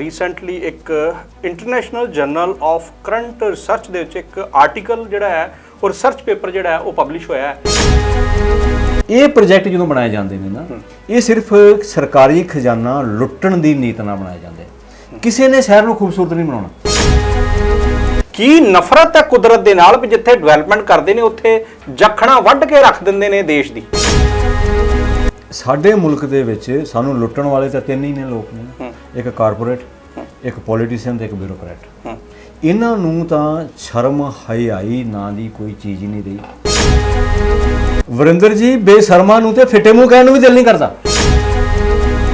Recently ਇੱਕ international journal of current research ਦੇ ਵਿੱਚ ਇੱਕ ਆਰਟੀਕਲ ਜਿਹੜਾ ਹੈ ਉਹ ਰਿਸਰਚ ਪੇਪਰ ਜਿਹੜਾ ਹੈ ਉਹ ਪਬਲਿਸ਼ ਹੋਇਆ ਹੈ। ਇਹ ਪ੍ਰੋਜੈਕਟ ਜਦੋਂ ਬਣਾਏ ਜਾਂਦੇ ਨੇ ਨਾ ਇਹ ਸਿਰਫ ਸਰਕਾਰੀ ਖਜ਼ਾਨਾ ਲੁੱਟਣ ਦੀ ਨੀਤ ਨਾਲ ਬਣਾਏ ਜਾਂਦੇ ਕਿਸੇ ਨੇ ਸ਼ਹਿਰ ਨੂੰ ਖੂਬਸੂਰਤ ਨਹੀਂ ਬਣਾਉਣਾ। ਕੀ ਨਫ਼ਰਤ ਹੈ ਕੁਦਰਤ ਦੇ ਨਾਲ ਵੀ ਜਿੱਥੇ ਡਿਵੈਲਪਮੈਂਟ ਕਰਦੇ ਨੇ ਉੱਥੇ ਜਖਣਾ ਵੱਢ ਕੇ ਰੱਖ ਦਿੰਦੇ ਨੇ ਦੇਸ਼ ਦੀ? ਸਾਡੇ ਮੁਲਕ ਦੇ ਵਿੱਚ ਸਾਨੂੰ ਲੁੱਟਣ ਵਾਲੇ ਤਾਂ ਤਿੰਨ ਹੀ ਨੇ ਲੋਕ ਨੇ। ਇੱਕ ਕਾਰਪੋਰੇਟ ਇੱਕ ਪੋਲੀਟੀਸ਼ੀਅਨ ਤੇ ਇੱਕ ਬਿਊਰੋਕਰੇਟ। ਇਹਨਾਂ ਨੂੰ ਤਾਂ ਸ਼ਰਮ ਹਯਾਈ ਨਾਂ ਦੀ ਕੋਈ ਚੀਜ਼ ਹੀ ਨਹੀਂ ਰਹੀ। ਵਰਿੰਦਰ ਜੀ ਬੇਸ਼ਰਮਾ ਨੂੰ ਤੇ ਫਿੱਟੇ ਮੂੰਹ ਕਹਿਣ ਨੂੰ ਵੀ ਦਿਲ ਨਹੀਂ ਕਰਦਾ।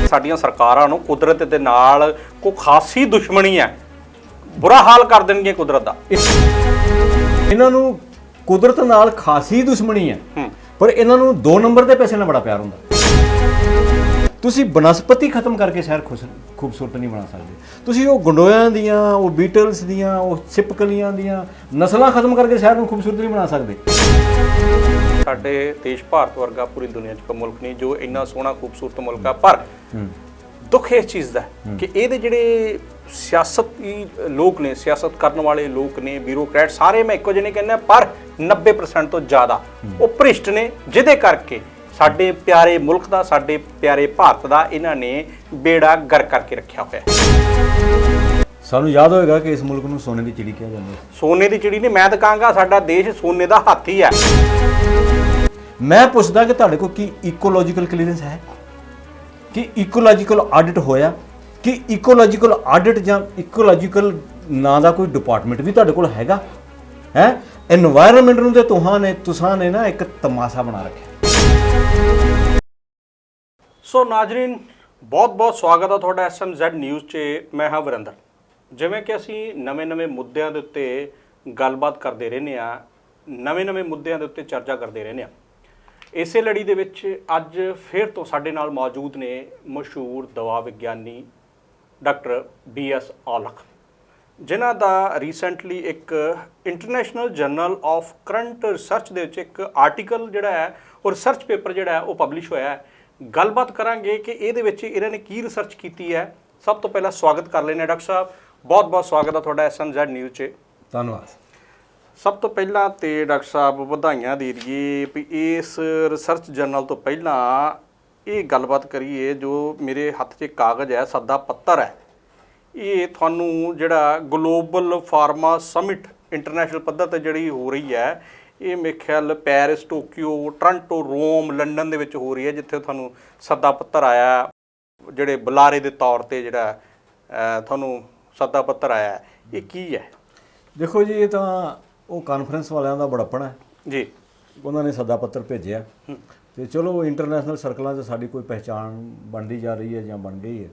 ਸਾਡੀਆਂ ਸਰਕਾਰਾਂ ਨੂੰ ਕੁਦਰਤ ਦੇ ਨਾਲ ਕੋਈ ਖਾਸੀ ਦੁਸ਼ਮਣੀ ਹੈ। ਬੁਰਾ ਹਾਲ ਕਰ ਦੇਣਗੇ ਕੁਦਰਤ ਦਾ। ਇਹਨਾਂ ਨੂੰ ਕੁਦਰਤ ਨਾਲ ਖਾਸੀ ਦੁਸ਼ਮਣੀ ਹੈ। ਹੂੰ। ਪਰ ਇਹਨਾਂ ਨੂੰ ਦੋ ਨੰਬਰ ਦੇ ਪੈਸੇ ਨਾਲ ਬੜਾ ਪਿਆਰ ਹੁੰਦਾ। ਤੁਸੀਂ ਬਨਸਪਤੀ ਖਤਮ ਕਰਕੇ ਸ਼ਹਿਰ ਖੁਸ਼ ਖੂਬਸੂਰਤ ਨਹੀਂ ਬਣਾ ਸਕਦੇ। ਤੁਸੀਂ ਉਹ ਗੰਡੋਇਆਂ ਦੀਆਂ ਉਹ ਬੀਟਲਸ ਦੀਆਂ ਉਹ ਛਿਪਕਲੀਆਂ ਦੀਆਂ ਨਸਲਾਂ ਖਤਮ ਕਰਕੇ ਸ਼ਹਿਰ ਨੂੰ ਖੂਬਸੂਰਤ ਨਹੀਂ ਬਣਾ ਸਕਦੇ। ਸਾਡੇ ਦੇਸ਼ ਭਾਰਤ ਵਰਗਾ ਪੂਰੀ ਦੁਨੀਆ 'ਚ ਕੋਈ ਮੁਲਕ ਨਹੀਂ ਜੋ ਇੰਨਾ ਸੋਹਣਾ ਖੂਬਸੂਰਤ ਮੁਲਕ ਆ। ਪਰ ਦੁੱਖ ਇਸ ਚੀਜ਼ ਦਾ ਹੈ ਕਿ ਇਹਦੇ ਜਿਹੜੇ ਸਿਆਸਤੀ ਲੋਕ ਨੇ ਸਿਆਸਤ ਕਰਨ ਵਾਲੇ ਲੋਕ ਨੇ ਬਿਊਰੋਕਰੇਟ ਸਾਰੇ ਮੈਂ ਇੱਕੋ ਜਿਹੇ ਨਹੀਂ ਕਹਿੰਦਾ ਪਰ 90% ਤੋਂ ਜ਼ਿਆਦਾ ਉਹ ਭ੍ਰਿਸ਼ਟ ਨੇ ਜਿਹਦੇ ਕਰਕੇ ਸਾਡੇ ਪਿਆਰੇ ਮੁਲਕ ਦਾ ਸਾਡੇ ਪਿਆਰੇ ਭਾਰਤ ਦਾ ਇਹਨਾਂ ਨੇ ਬੇੜਾ ਗਰ ਕਰਕੇ ਰੱਖਿਆ ਹੋਇਆ ਸਾਨੂੰ ਯਾਦ ਹੋਏਗਾ ਕਿ ਇਸ ਮੁਲਕ ਨੂੰ ਸੋਨੇ ਦੀ ਚਿੜੀ ਕਿਹਾ ਜਾਂਦਾ ਹੈ ਸੋਨੇ ਦੀ ਚਿੜੀ ਨੇ ਮੈਂ ਤਾਂ ਕਹਾਂਗਾ ਸਾਡਾ ਦੇਸ਼ ਸੋਨੇ ਦਾ ਹਾਥੀ ਹੈ ਮੈਂ ਪੁੱਛਦਾ ਕਿ ਤੁਹਾਡੇ ਕੋਲ ਕੀ ਇਕੋਲੋਜੀਕਲ ਕਲੀਅਰੈਂਸ ਹੈ? ਕਿ ਇਕੋਲੋਜੀਕਲ ਆਡਿਟ ਹੋਇਆ? ਕਿ ਇਕੋਲੋਜੀਕਲ ਆਡਿਟ ਜਾਂ ਇਕੋਲੋਜੀਕਲ ਨਾਂ ਦਾ ਕੋਈ ਡਿਪਾਰਟਮੈਂਟ ਵੀ ਤੁਹਾਡੇ ਕੋਲ ਹੈਗਾ? ਹੈ? এনवायरमेंट ਨੂੰ ਤੇ ਤੁਹਾਂ ਨੇ ਤੁਸਾਂ ਨੇ ਨਾ ਇੱਕ ਤਮਾਸ਼ਾ ਬਣਾ ਰੱਖਿਆ। ਸੋ ਨਾਜ਼ਰੀਨ ਬਹੁਤ-ਬਹੁਤ ਸਵਾਗਤ ਆ ਤੁਹਾਡਾ ਐਸਐਮਜ਼ੈਡ ਨਿਊਜ਼ 'ਚ। ਮੈਂ ਹਾਂ ਵਰਿੰਦਰ। ਜਿਵੇਂ ਕਿ ਅਸੀਂ ਨਵੇਂ-ਨਵੇਂ ਮੁੱਦਿਆਂ ਦੇ ਉੱਤੇ ਗੱਲਬਾਤ ਕਰਦੇ ਰਹਿੰਦੇ ਆ ਨਵੇਂ-ਨਵੇਂ ਮੁੱਦਿਆਂ ਦੇ ਉੱਤੇ ਚਰਚਾ ਕਰਦੇ ਰਹਿੰਦੇ ਆ ਇਸੇ ਲੜੀ ਦੇ ਵਿੱਚ ਅੱਜ ਫੇਰ ਤੋਂ ਸਾਡੇ ਨਾਲ ਮੌਜੂਦ ਨੇ ਮਸ਼ਹੂਰ ਦਵਾ ਵਿਗਿਆਨੀ ਡਾਕਟਰ ਬੀ ਐਸ ਔਲਖ। ਜਿਨ੍ਹਾਂ ਦਾ ਰੀਸੈਂਟਲੀ ਇੱਕ international journal of current research ਦੇ ਵਿੱਚ ਇੱਕ ਆਰਟੀਕਲ ਜਿਹੜਾ ਹੈ ਉਹ ਰਿਸਰਚ ਪੇਪਰ ਜਿਹੜਾ ਹੈ ਉਹ ਪਬਲਿਸ਼ ਹੋਇਆ ਹੈ। ਗੱਲਬਾਤ ਕਰਾਂਗੇ ਕਿ ਇਹਦੇ ਵਿੱਚ ਇਹਨਾਂ ਨੇ ਕੀ ਰਿਸਰਚ ਕੀਤੀ ਹੈ। ਸਭ ਤੋਂ ਪਹਿਲਾਂ ਸਵਾਗਤ ਕਰ ਹਾਂ ਡਾਕਟਰ ਸਾਹਿਬ। ਬਹੁਤ ਬਹੁਤ ਸਵਾਗਤ ਹੈ ਤੁਹਾਡਾ ਐਸਐਮਜ਼ੈਡ ਨਿਊਜ਼ 'ਚ। ਧੰਨਵਾਦ। ਸਭ ਤੋਂ ਪਹਿਲਾਂ ਤੇ ਡਾਕਟਰ ਸਾਹਿਬ ਵਧਾਈਆਂ ਦੇ ਦਈਏ ਵੀ ਇਸ ਰਿਸਰਚ ਜਰਨਲ ਤੋਂ ਪਹਿਲਾਂ ਇਹ ਗੱਲਬਾਤ ਕਰੀਏ ਜੋ ਮੇਰੇ ਹੱਥ 'ਚ ਕਾਗਜ਼ ਹੈ ਸੱਦਾ ਪੱਤਰ ਹੈ। ਇਹ ਤੁਹਾਨੂੰ ਜਿਹੜਾ ਗਲੋਬਲ ਫਾਰਮਾ ਸਮਿਟ ਇੰਟਰਨੈਸ਼ਨਲ ਪੱਧਰ ਤੇ ਜਿਹੜੀ ਹੋ ਰਹੀ ਹੈ ਇਹ ਮੇਰੇ ਖਿਆਲ Paris Tokyo Toronto Rome London ਦੇ ਵਿੱਚ ਹੋ ਰਹੀ ਹੈ ਜਿੱਥੇ ਤੁਹਾਨੂੰ ਸੱਦਾ ਪੱਤਰ ਆਇਆ ਜਿਹੜੇ ਬੁਲਾਰੇ ਦੇ ਤੌਰ ਤੇ ਜਿਹੜਾ ਤੁਹਾਨੂੰ ਸੱਦਾ ਪੱਤਰ ਆਇਆ। ਇਹ ਕੀ ਹੈ? ਦੇਖੋ ਜੀ ਇਹ ਤਾਂ ਉਹ ਕਾਨਫਰੰਸ ਵਾਲਿਆਂ ਦਾ ਬੜਪਣ ਹੈ। ਜੀ। ਉਹਨਾਂ ਨੇ ਸੱਦਾ ਪੱਤਰ ਭੇਜਿਆ। ਤੇ ਚਲੋ ਇੰਟਰਨੈਸ਼ਨਲ ਸਰਕਲਾਂ 'ਚ ਸਾਡੀ ਕੋਈ ਪਹਿਚਾਣ ਬਣਦੀ ਜਾ ਰਹੀ ਹੈ ਜਾਂ ਬਣ ਗਈ ਹੈ।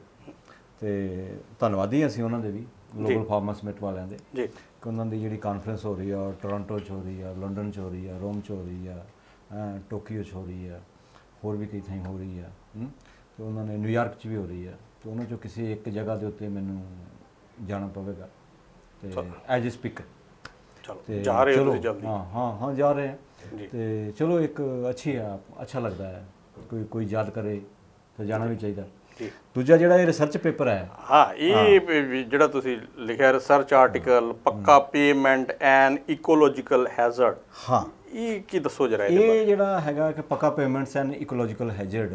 ਤੇ ਧੰਨਵਾਦੀ ਅਸੀਂ ਉਹਨਾਂ ਦੇ ਵੀ ਗਲੋਬਲ ਫਾਰਮਾ ਸਮਿਟ ਵਾਲਿਆਂ ਦੇ। ਜੀ। ਕਿ ਉਹਨਾਂ ਦੀ ਜਿਹੜੀ ਕਾਨਫਰੰਸ ਹੋ ਰਹੀ ਆ ਟੋਰਾਂਟੋ 'ਚ ਹੋ ਰਹੀ ਆ ਲੰਡਨ 'ਚ ਹੋ ਰਹੀ ਆ ਰੋਮ 'ਚ ਹੋ ਰਹੀ ਆ ਟੋਕੀਓ 'ਚ ਹੋ ਰਹੀ ਆ ਹੋਰ ਵੀ ਕਈ ਥਾਈਂ ਹੋ ਰਹੀ ਆ ਤੇ ਉਹਨਾਂ ਨੇ ਨਿਊਯਾਰਕ 'ਚ ਵੀ ਹੋ ਰਹੀ ਆ। ਤੇ ਉਹਨਾਂ 'ਚੋਂ ਕਿਸੇ ਇੱਕ ਜਗ੍ਹਾ ਦੇ ਉੱਤੇ ਮੈਨੂੰ ਜਾਣਾ ਪਵੇਗਾ। ਤੇ ਐਜ ਅ ਸਪੀਕਰ ਚਲੋ ਜਾ ਰਹੇ ਹੋ ਤੁਸੀਂ ਜਲਦੀ। ਹਾਂ ਹਾਂ ਹਾਂ ਜਾ ਰਹੇ। ਹਾਂ ਤੇ ਚਲੋ ਇੱਕ ਅੱਛੀ ਆ ਅੱਛਾ ਲੱਗਦਾ ਹੈ। ਕੋਈ ਕੋਈ ਯਾਦ ਕਰੇ ਤਾਂ ਜਾਣਾ ਵੀ ਚਾਹੀਦਾ। ਦੂਜਾ ਜਿਹੜਾ ਇਹ ਰਿਸਰਚ ਪੇਪਰ ਹੈ ਹਾਂ। ਇਹ ਜਿਹੜਾ ਤੁਸੀਂ ਲਿਖਿਆ ਰਿਸਰਚ ਆਰਟੀਕਲ ਪੱਕਾ ਪੇਮੈਂਟ ਐਨ ਇਕੋਲੋਜੀਕਲ ਹੈਜ਼ਰਡ ਹਾਂ। ਇਹ ਕੀ ਦੱਸੋ ਜਰਾ ਇਹਦੇ ਇਹ ਜਿਹੜਾ ਹੈਗਾ ਕਿ ਪੱਕਾ ਪੇਮੈਂਟਸ ਐਂਡ ਇਕੋਲੋਜੀਕਲ ਹੈਜ਼ਰਡ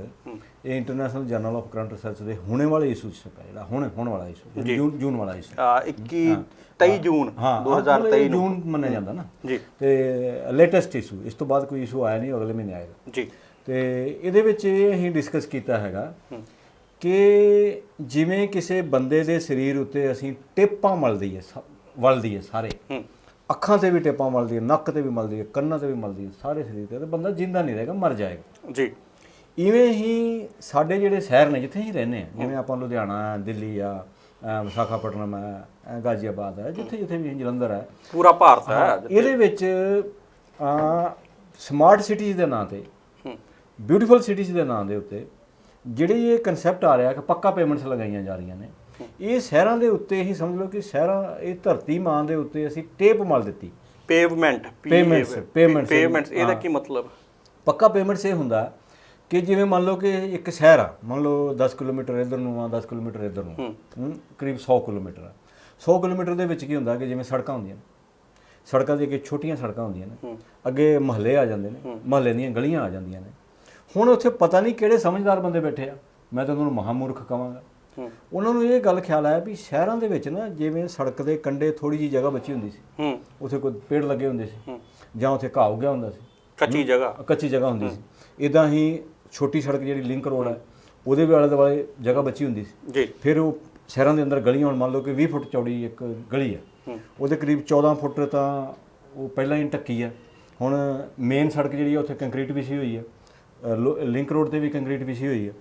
ਇਹ international journal of current research ਦੇ ਹੁਣੇ ਵਾਲੇ ਇਸ਼ੂ ਚ ਛਪਿਆ ਜਿਹੜਾ ਹੁਣ ਹੋਣ ਵਾਲਾ ਇਸ਼ੂ ਜੂਨ ਜੂਨ ਵਾਲਾ ਇਸ਼ੂ ਆ 21 23 ਜੂਨ ਹਾਂ 2023 ਨੂੰ। ਜੂਨ ਮੰਨਿਆ ਜਾਂਦਾ ਨਾ। ਜੀ। ਤੇ ਲੇਟੈਸਟ ਇਸ਼ੂ ਇਸ ਤੋਂ ਬਾਅਦ ਕੋਈ ਇਸ਼ੂ ਆਇਆ ਨਹੀਂ ਅਗਲੇ ਮਹੀਨੇ ਆਏਗਾ। ਜੀ। ਤੇ ਇਹਦੇ ਵਿੱਚ ਇਹ ਅਸੀਂ ਡਿਸਕਸ ਕੀਤਾ ਹੈਗਾ ਕਿ ਜਿਵੇਂ ਕਿਸੇ ਬੰਦੇ ਦੇ ਸਰੀਰ ਉੱਤੇ ਅਸੀਂ ਟੇਪਾਂ ਮਲਦੀ ਹੈ ਵਲਦੀ ਹੈ ਸਾਰੇ। ਅੱਖਾਂ ਤੇ ਵੀ ਟੇਪਾਂ ਮਲਦੀ ਹੈ ਨੱਕ ਤੇ ਵੀ ਮਲਦੀ ਹੈ ਕੰਨਾਂ ਤੇ ਵੀ ਮਲਦੀ ਹੈ ਸਾਰੇ ਸਰੀਰ ਤੇ। ਬੰਦਾ ਜਿੰਦਾ ਨਹੀਂ ਰਹੇਗਾ ਮਰ ਜਾਏਗਾ। ਜੀ। ਇਵੇਂ ਹੀ ਸਾਡੇ ਜਿਹੜੇ ਸ਼ਹਿਰ ਨੇ ਜਿੱਥੇ ਹੀ ਰਹਿੰਦੇ ਆ ਜਿਵੇਂ ਆਪਾਂ ਲੁਧਿਆਣਾ ਦਿੱਲੀ ਆ ਵਿਸ਼ਾਖਾਪਟਨਮ ਹੈ ਗਾਜ਼ੀਆਬਾਦ ਹੈ ਜਿੱਥੇ ਜਿੱਥੇ ਵੀ ਜਲੰਧਰ ਹੈ ਪੂਰਾ ਭਾਰਤ ਹੈ ਇਹਦੇ ਵਿੱਚ ਸਮਾਰਟ ਸਿਟੀਜ਼ ਦੇ ਨਾਂ ਤੇ ਬਿਊਟੀਫੁਲ ਸਿਟੀਜ਼ ਦੇ ਨਾਂ ਦੇ ਉੱਤੇ ਜਿਹੜੀ ਇਹ ਕਨਸੈਪਟ ਆ ਰਿਹਾ ਕਿ ਪੱਕਾ ਪੇਮੈਂਟਸ ਲਗਾਈਆਂ ਜਾ ਰਹੀਆਂ ਨੇ ਇਹ ਸ਼ਹਿਰਾਂ ਦੇ ਉੱਤੇ ਹੀ ਸਮਝ ਲਓ ਕਿ ਸ਼ਹਿਰਾਂ ਇਹ ਧਰਤੀ ਮਾਂ ਦੇ ਉੱਤੇ ਅਸੀਂ ਟੇਪ ਮਲ ਦਿੱਤੀ। ਪੇਵਮੈਂਟ Payments, payments, ਪੇਮੈਂਟਸ ਇਹਦਾ ਕੀ ਮਤਲਬ? ਪੱਕਾ ਪੇਮੈਂਟਸ ਇਹ ਹੁੰਦਾ ਕਿ ਜਿਵੇਂ ਮੰਨ ਲਓ ਕਿ ਇੱਕ ਸ਼ਹਿਰ ਆ ਮੰਨ ਲਓ 10 ਕਿਲੋਮੀਟਰ ਇਧਰ ਨੂੰ ਆ 10 ਕਿਲੋਮੀਟਰ ਇਧਰ ਨੂੰ। ਹੂੰ। ਕਰੀਬ 100 ਕਿਲੋਮੀਟਰ ਆ। 100 ਕਿਲੋਮੀਟਰ ਦੇ ਵਿੱਚ ਕੀ ਹੁੰਦਾ ਕਿ ਜਿਵੇਂ ਸੜਕਾਂ ਹੁੰਦੀਆਂ ਨੇ ਸੜਕਾਂ ਦੇ ਅੱਗੇ ਛੋਟੀਆਂ ਸੜਕਾਂ ਹੁੰਦੀਆਂ ਨੇ ਅੱਗੇ ਮਹੱਲੇ ਆ ਜਾਂਦੇ ਨੇ ਮਹੱਲੇ ਦੀਆਂ ਗਲੀਆਂ ਆ ਜਾਂਦੀਆਂ ਨੇ। ਹੁਣ ਉੱਥੇ ਪਤਾ ਨਹੀਂ ਕਿਹੜੇ ਸਮਝਦਾਰ ਬੰਦੇ ਬੈਠੇ ਆ। ਮੈਂ ਤਾਂ ਉਹਨਾਂ ਨੂੰ ਮਹਾਮੂਰਖ ਕਵਾਂਗਾ ਹੂੰ। ਉਹਨਾਂ ਨੂੰ ਇਹ ਗੱਲ ਖਿਆਲ ਆਇਆ ਵੀ ਸ਼ਹਿਰਾਂ ਦੇ ਵਿੱਚ ਨਾ ਜਿਵੇਂ ਸੜਕ ਦੇ ਕੰਢੇ ਥੋੜੀ ਜੀ ਜਗ੍ਹਾ ਬਚੀ ਹੁੰਦੀ ਸੀ। ਹੂੰ। ਉੱਥੇ ਕੋਈ ਪੇੜ ਲੱਗੇ ਹੁੰਦੇ ਸੀ। ਜਾਂ ਉੱਥੇ ਘਾਹ ਉੱਗਿਆ ਹੁੰਦਾ ਸੀ। ਕੱਚੀ ਜਗ੍ਹਾ। ਕੱਚੀ ਜਗ੍ਹਾ ਹੁੰਦੀ ਸੀ। ਇਦਾਂ ਹੀ ਛੋਟੀ ਸੜਕ ਜਿਹੜੀ ਲਿੰਕ ਰੋਡ ਹੈ ਉਹਦੇ ਵੀ ਆਲੇ ਦੁਆਲੇ ਜਗ੍ਹਾ ਬਚੀ ਹੁੰਦੀ ਸੀ। ਜੀ। ਫਿਰ ਉਹ ਸ਼ਹਿਰਾਂ ਦੇ ਅੰਦਰ ਗਲੀਆਂ ਹੁਣ ਮੰਨ ਲਓ ਕਿ 20 ਫੁੱਟ ਚੌੜੀ ਇੱਕ ਗਲੀ ਹੈ। ਉਹਦੇ ਕਰੀਬ 14 ਫੁੱਟ ਤਾਂ ਉਹ ਪਹਿਲਾਂ ਹੀ ਢੱਕੀ ਹੈ। ਹੁਣ ਮੇਨ ਸੜਕ ਜਿਹੜੀ ਹੈ ਉੱਥੇ ਕੰਕਰੀਟ ਵਿਛੀ ਹੋਈ ਹੈ। ਲਿੰਕ ਰੋਡ ਤੇ ਵੀ ਕੰਕਰੀਟ ਵਿਛੀ ਹੋਈ ਹੈ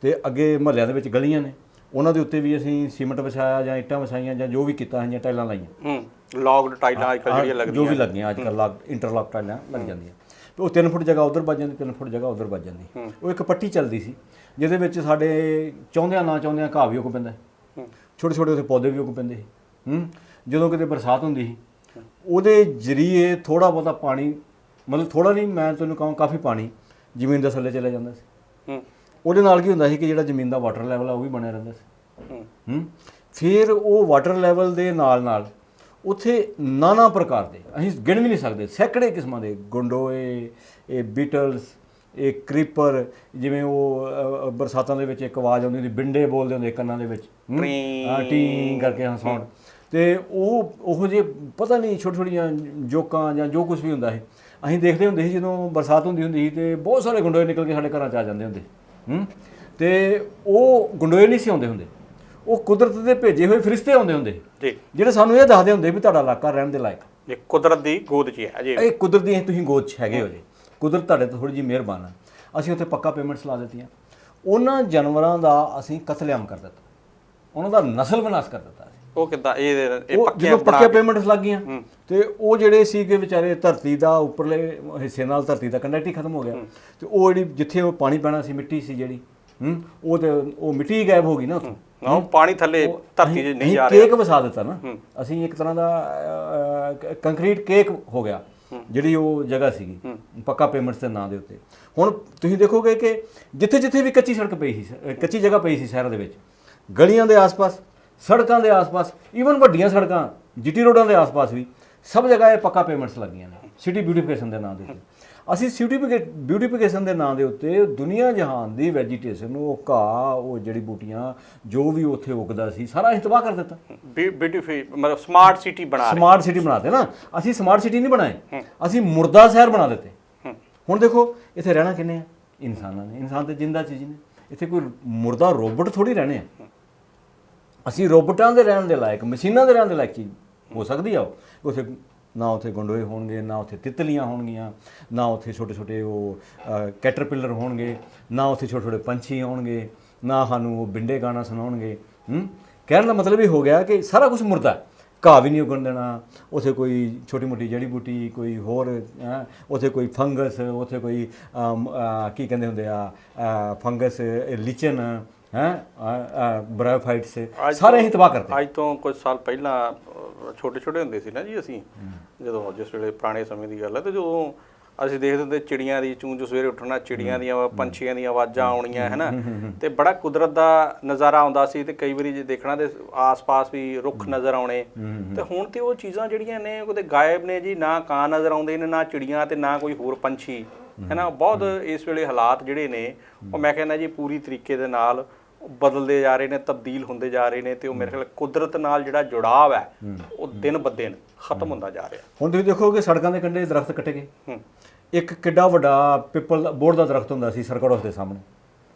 ਤੇ ਅੱਗੇ ਮਹੱਲਿਆਂ ਦੇ ਵਿੱਚ ਗਲੀਆਂ ਨੇ। ਉਹਨਾਂ ਦੇ ਉੱਤੇ ਵੀ ਅਸੀਂ ਸੀਮੈਂਟ ਵਿਛਾਇਆ ਜਾਂ ਇੱਟਾਂ ਵਿਛਾਈਆਂ ਜਾਂ ਜੋ ਵੀ ਕੀਤਾ ਹੈ ਜਾਂ ਟਾਈਲਾਂ ਲਾਈਆਂ। ਹੂੰ ਲੌਗਡ ਟਾਈਲਾਂ ਅੱਜ ਕੱਲ੍ਹ ਜਿਹੜੀਆਂ ਜੋ ਲੱਗਦੀਆਂ ਵੀ ਲੱਗੀਆਂ ਅੱਜ ਕੱਲ੍ਹ ਲੱਗ ਇੰਟਰਲੌਕ ਟਾਈਲਾਂ ਲੱਗ ਜਾਂਦੀਆਂ। ਤੇ ਉਹ 3 ਫੁੱਟ ਜਗ੍ਹਾ ਉਧਰ ਵੱਜ ਜਾਂਦੀ 3 ਫੁੱਟ ਜਗ੍ਹਾ ਉਧਰ ਵੱਜ ਜਾਂਦੀ। ਉਹ ਇੱਕ ਪੱਟੀ ਚੱਲਦੀ ਸੀ ਜਿਹਦੇ ਵਿੱਚ ਸਾਡੇ ਚਾਹੁੰਦਿਆਂ ਨਾ ਚਾਹੁੰਦਿਆਂ ਘਾਹ ਵੀ ਉੱਗ ਪੈਂਦਾ ਹੂੰ। ਛੋਟੇ ਛੋਟੇ ਉੱਥੇ ਪੌਦੇ ਵੀ ਉੱਗ ਪੈਂਦੇ ਸੀ। ਹੂੰ ਜਦੋਂ ਕਿਤੇ ਬਰਸਾਤ ਹੁੰਦੀ ਸੀ ਉਹਦੇ ਜਰੀਏ ਥੋੜਾ ਬਹੁਤਾ ਪਾਣੀ ਮਤਲਬ ਥੋੜਾ ਨਹੀਂ ਮੈਂ ਤੈਨੂੰ ਕਹਾਂ ਕਾਫੀ ਪਾਣੀ ਜ਼ਮੀਨ ਦੇ ਥੱਲੇ ਚਲਾ ਜਾਂਦਾ ਸੀ। ਹੂੰ। ਉਹਦੇ ਨਾਲ ਕੀ ਹੁੰਦਾ ਸੀ ਕਿ ਜਿਹੜਾ ਜ਼ਮੀਨ ਦਾ ਵਾਟਰ ਲੈਵਲ ਆ ਉਹ ਵੀ ਬਣਿਆ ਰਹਿੰਦਾ ਸੀ। ਹੂੰ। ਹੂੰ। ਫਿਰ ਉਹ ਵਾਟਰ ਲੈਵਲ ਦੇ ਨਾਲ ਨਾਲ ਉੱਥੇ ਨਾਨਾ ਪ੍ਰਕਾਰ ਦੇ ਅਸੀਂ ਗਿਣ ਵੀ ਨਹੀਂ ਸਕਦੇ ਸੈਂਕੜੇ ਕਿਸਮਾਂ ਦੇ ਗੁੰਡੋਏ ਇਹ ਬੀਟਲਸ ਇਹ ਕ੍ਰੀਪਰ ਜਿਵੇਂ ਉਹ ਬਰਸਾਤਾਂ ਦੇ ਵਿੱਚ ਇੱਕ ਆਵਾਜ਼ ਆਉਂਦੀ ਹੁੰਦੀ ਬਿੰਡੇ ਬੋਲਦੇ ਹੁੰਦੇ ਕੰਨਾਂ ਦੇ ਵਿੱਚ। ਹੂੰ? ਹਾਂ ਟੀ ਕਰਕੇ ਹਾਂ ਸਾਊਂਡ ਤੇ ਉਹ ਉਹੋ ਜਿਹੇ ਪਤਾ ਨਹੀਂ ਛੋਟੀ ਛੋਟੀਆਂ ਜੋਕਾਂ ਜਾਂ ਜੋ ਕੁਝ ਵੀ ਹੁੰਦਾ ਸੀ ਅਸੀਂ ਦੇਖਦੇ ਹੁੰਦੇ ਸੀ ਜਦੋਂ ਬਰਸਾਤ ਹੁੰਦੀ ਹੁੰਦੀ ਸੀ ਤੇ ਬਹੁਤ ਸਾਰੇ ਗੁੰਡੋਏ ਨਿਕਲ ਕੇ ਸਾਡੇ ਘਰਾਂ 'ਚ ਆ ਜਾਂਦੇ ਹੁੰਦੇ ਹੂੰ? ਤੇ ਉਹ ਗੁੰਡੋਏ ਨਹੀਂ ਸੀ ਆਉਂਦੇ ਹੁੰਦੇ। ਉਹ ਕੁਦਰਤ ਦੇ ਭੇਜੇ ਹੋਏ ਫਰਿਸ਼ਤੇ ਆਉਂਦੇ ਹੁੰਦੇ। ਜੀ। ਜਿਹੜੇ ਸਾਨੂੰ ਇਹ ਦੱਸਦੇ ਹੁੰਦੇ ਵੀ ਤੁਹਾਡਾ ਇਲਾਕਾ ਰਹਿਣ ਦੇ ਲਾਇਕ ਇਹ ਕੁਦਰਤ ਦੀ ਗੋਦ 'ਚ ਹੀ ਹੈ ਜੀ। ਇਹ ਕੁਦਰਤ ਦੀ ਤੁਸੀਂ ਗੋਦ 'ਚ ਹੈਗੇ ਹੋ ਜੀ। ਕੁਦਰਤ ਤੁਹਾਡੇ ਤੋਂ ਥੋੜੀ ਜਿਹੀ ਮਿਹਰਬਾਨ ਆ। ਅਸੀਂ ਉੱਥੇ ਪੱਕਾ ਪੇਮੈਂਟਸ ਲਾ ਦਿੱਤੀਆਂ। ਉਹਨਾਂ ਜਾਨਵਰਾਂ ਦਾ ਅਸੀਂ ਕਤਲੇਆਮ ਕਰ ਦਿੱਤਾ। ਉਹਨਾਂ ਦਾ ਨਸਲ ਵਿਨਾਸ਼ ਕਰ ਦਿੱਤਾ ਉਹ ਕਿੱਦਾਂ ਇਹ ਇਹ ਉਹ ਪੱਕੇ ਜਦੋਂ ਬਣਾ ਪੇਮੈਂਟਸ ਲੱਗ ਗਈਆਂ ਤੇ ਉਹ ਜਿਹੜੇ ਸੀਗੇ ਵਿਚਾਰੇ ਧਰਤੀ ਦਾ ਉੱਪਰਲੇ ਹਿੱਸੇ ਨਾਲ ਧਰਤੀ ਦਾ ਕੰਟੈਕਟ ਹੀ ਖਤਮ ਹੋ ਗਿਆ। ਤੇ ਉਹ ਜਿਹੜੀ ਜਿੱਥੇ ਉਹ ਪਾਣੀ ਪੈਣਾ ਸੀ ਮਿੱਟੀ ਸੀ ਜਿਹੜੀ ਹੂੰ ਉਹ ਤੇ ਉਹ ਮਿੱਟੀ ਗਾਇਬ ਹੋ ਗਈ ਨਾ ਉੱਥੋਂ। ਨਾ ਉਹ ਪਾਣੀ ਥੱਲੇ ਧਰਤੀ 'ਚ ਨਹੀਂ ਜਾ ਰਿਹਾ। ਕੇਕ ਵਸਾ ਦਿੱਤਾ ਨਾ। ਅਸੀਂ ਇੱਕ ਤਰ੍ਹਾਂ ਦਾ ਕੰਕਰੀਟ ਕੇਕ ਹੋ ਗਿਆ ਜਿਹੜੀ ਉਹ ਜਗ੍ਹਾ ਸੀਗੀ ਪੱਕਾ ਪੇਮੈਂਟਸ ਦੇ ਨਾਂ ਦੇ ਉੱਤੇ। ਹੁਣ ਤੁਸੀਂ ਦੇਖੋਗੇ ਕਿ ਜਿੱਥੇ ਜਿੱਥੇ ਵੀ ਕੱਚੀ ਸੜਕ ਪਈ ਸੀ ਕੱਚੀ ਜਗ੍ਹਾ ਪਈ ਸੀ ਸ਼ਹਿਰਾਂ ਦੇ ਵਿੱਚ ਗਲੀਆਂ ਦੇ ਆਸ-ਪਾਸ ਸੜਕਾਂ ਦੇ ਆਸ-ਪਾਸ ਈਵਨ ਵੱਡੀਆਂ ਸੜਕਾਂ ਜੀਟੀ ਰੋਡਾਂ ਦੇ ਆਸ-ਪਾਸ ਵੀ ਸਭ ਜਗ੍ਹਾ ਇਹ ਪੱਕਾ ਪੇਮੈਂਟਸ ਲੱਗੀਆਂ ਨੇ ਸਿਟੀ ਬਿਊਟੀਫਿਕੇਸ਼ਨ ਦੇ ਨਾਂ ਦੇ ਉੱਤੇ। ਅਸੀਂ ਸਿਟੀ ਬਿਊਟੀਫਿਕੇਸ਼ਨ ਦੇ ਨਾਂ ਦੇ ਉੱਤੇ ਦੁਨੀਆ ਜਹਾਨ ਦੀ ਵੈਜੀਟੇਸ਼ਨ ਉਹ ਘਾਹ ਉਹ ਜੜੀ ਬੂਟੀਆਂ ਜੋ ਵੀ ਉੱਥੇ ਉਗਦਾ ਸੀ ਸਾਰਾ ਅਸੀਂ ਤਬਾਹ ਕਰ ਦਿੱਤਾ। ਬਿਊਟੀਫੁਲ ਮਤਲਬ ਸਮਾਰਟ ਸਿਟੀ ਬਣਾ ਰਹੇ। ਸਮਾਰਟ ਸਿਟੀ ਬਣਾਤੇ ਨਾ। ਅਸੀਂ ਸਮਾਰਟ ਸਿਟੀ ਨਹੀਂ ਬਣਾਏ। ਅਸੀਂ ਮੁਰਦਾ ਸ਼ਹਿਰ ਬਣਾ ਦਿੱਤੇ। ਹੁਣ ਦੇਖੋ ਇੱਥੇ ਰਹਿਣਾ ਕਿੰਨੇ ਆ? ਇਨਸਾਨਾਂ ਨੇ। ਇਨਸਾਨ ਤੇ ਜਿੰਦਾ ਚੀਜ਼ ਨੇ ਇੱਥੇ ਕੋਈ ਮੁਰਦਾ ਰੋਬੋਟ ਥੋੜੀ ਰਹਿਣੇ ਆ। ਅਸੀਂ ਰੋਬੋਟਾਂ ਦੇ ਰਹਿਣ ਦੇ ਲਾਇਕ ਮਸ਼ੀਨਾਂ ਦੇ ਰਹਿਣ ਦੇ ਲਾਇਕ ਚੀਜ਼ ਹੋ ਸਕਦੀ ਆ ਉਹ। ਉੱਥੇ ਨਾ ਉੱਥੇ ਗੰਡੋਏ ਹੋਣਗੇ ਨਾ ਉੱਥੇ ਤਿਤਲੀਆਂ ਹੋਣਗੀਆਂ ਨਾ ਉੱਥੇ ਛੋਟੇ ਛੋਟੇ ਉਹ ਕੈਟਰਪਿਲਰ ਹੋਣਗੇ ਨਾ ਉੱਥੇ ਛੋਟੇ ਛੋਟੇ ਪੰਛੀ ਹੋਣਗੇ ਨਾ ਸਾਨੂੰ ਉਹ ਬਿੰਡੇ ਗਾਣਾ ਸੁਣਾਉਣਗੇ ਹੂੰ ਕਹਿਣ ਦਾ ਮਤਲਬ ਇਹ ਹੋ ਗਿਆ ਕਿ ਸਾਰਾ ਕੁਝ ਮੁਰਦਾ ਹੈ। ਘਾਹ ਵੀ ਨਹੀਂ ਉਗਣ ਦੇਣਾ ਉੱਥੇ ਕੋਈ ਛੋਟੀ ਮੋਟੀ ਜੜੀ ਬੂਟੀ ਕੋਈ ਹੋਰ ਹੈਂ, ਉੱਥੇ ਕੋਈ ਫੰਗਸ ਉੱਥੇ ਕੋਈ ਕੀ ਕਹਿੰਦੇ ਹੁੰਦੇ ਆ ਅ, ਫੰਗਸ ਲਿਚਨ ਹੈ? ਬ੍ਰਾਇਓਫਾਈਟਸ ਸਾਰੇ ਹੀ ਤਬਾਹ ਕਰਤੇ ਅੱਜ ਤੋਂ ਕੁਝ ਸਾਲ ਪਹਿਲਾਂ ਛੋਟੇ ਛੋਟੇ ਹੁੰਦੇ ਸੀ ਨਾ ਜੀ ਅਸੀਂ। ਜਦੋਂ ਜਿਸ ਵੇਲੇ ਪੁਰਾਣੇ ਸਮੇਂ ਦੀ ਗੱਲ ਹੈ ਤੇ ਜਦੋਂ ਅਸੀਂ ਦੇਖਦੇ ਹੁੰਦੇ ਚਿੜੀਆਂ ਦੀ ਚੂੰ ਚੂੰ ਸਵੇਰੇ ਉੱਠਣਾ ਚਿੜੀਆਂ ਦੀਆਂ ਪੰਛੀਆਂ ਦੀਆਂ ਆਵਾਜ਼ਾਂ ਆਉਣੀਆਂ ਹੈ ਨਾ? ਤੇ ਬੜਾ ਕੁਦਰਤ ਦਾ ਨਜ਼ਾਰਾ ਆਉਂਦਾ ਸੀ ਤੇ ਕਈ ਵਾਰੀ ਜੇ ਦੇਖਣਾ ਤੇ ਆਸ-ਪਾਸ ਵੀ ਰੁੱਖ ਨਜ਼ਰ ਆਉਣੇ। ਤੇ ਹੁਣ ਤੇ ਉਹ ਚੀਜ਼ਾਂ ਜਿਹੜੀਆਂ ਨੇ ਉਹਦੇ ਗਾਇਬ ਨੇ ਜੀ ਨਾ ਕਾਂ ਨਜ਼ਰ ਆਉਂਦੇ ਨੇ ਨਾ ਚਿੜੀਆਂ ਤੇ ਨਾ ਕੋਈ ਹੋਰ ਪੰਛੀ ਹੈ ਨਾ? ਬਹੁਤ ਇਸ ਵੇਲੇ ਹਾਲਾਤ ਜਿਹੜੇ ਨੇ ਉਹ ਮੈਂ ਕਹਿੰਦਾ ਜੀ ਪੂਰੀ ਤਰੀਕੇ ਦੇ ਨਾਲ ਬਦਲਦੇ ਜਾ ਰਹੇ ਨੇ ਤਬਦੀਲ ਹੁੰਦੇ ਜਾ ਰਹੇ ਨੇ ਤੇ ਉਹ ਮੇਰੇ ਖਿਆਲ ਕੁਦਰਤ ਨਾਲ ਜਿਹੜਾ ਜੁੜਾਵ ਹੈ ਉਹ ਦਿਨ ਬ ਦਿਨ ਖਤਮ ਹੁੰਦਾ ਜਾ ਰਿਹਾ। ਹੁਣ ਤੁਸੀਂ ਦੇਖੋਗੇ ਸੜਕਾਂ ਦੇ ਕੰਢੇ ਦਰਖਤ ਕੱਟੇ ਗਏ। ਇੱਕ ਕਿੱਡਾ ਵੱਡਾ ਪਿੱਪਲ ਬੋਰਡ ਦਾ ਦਰਖਤ ਹੁੰਦਾ ਸੀ ਸਰਕਟ ਹਾਊਸ ਦੇ ਸਾਹਮਣੇ।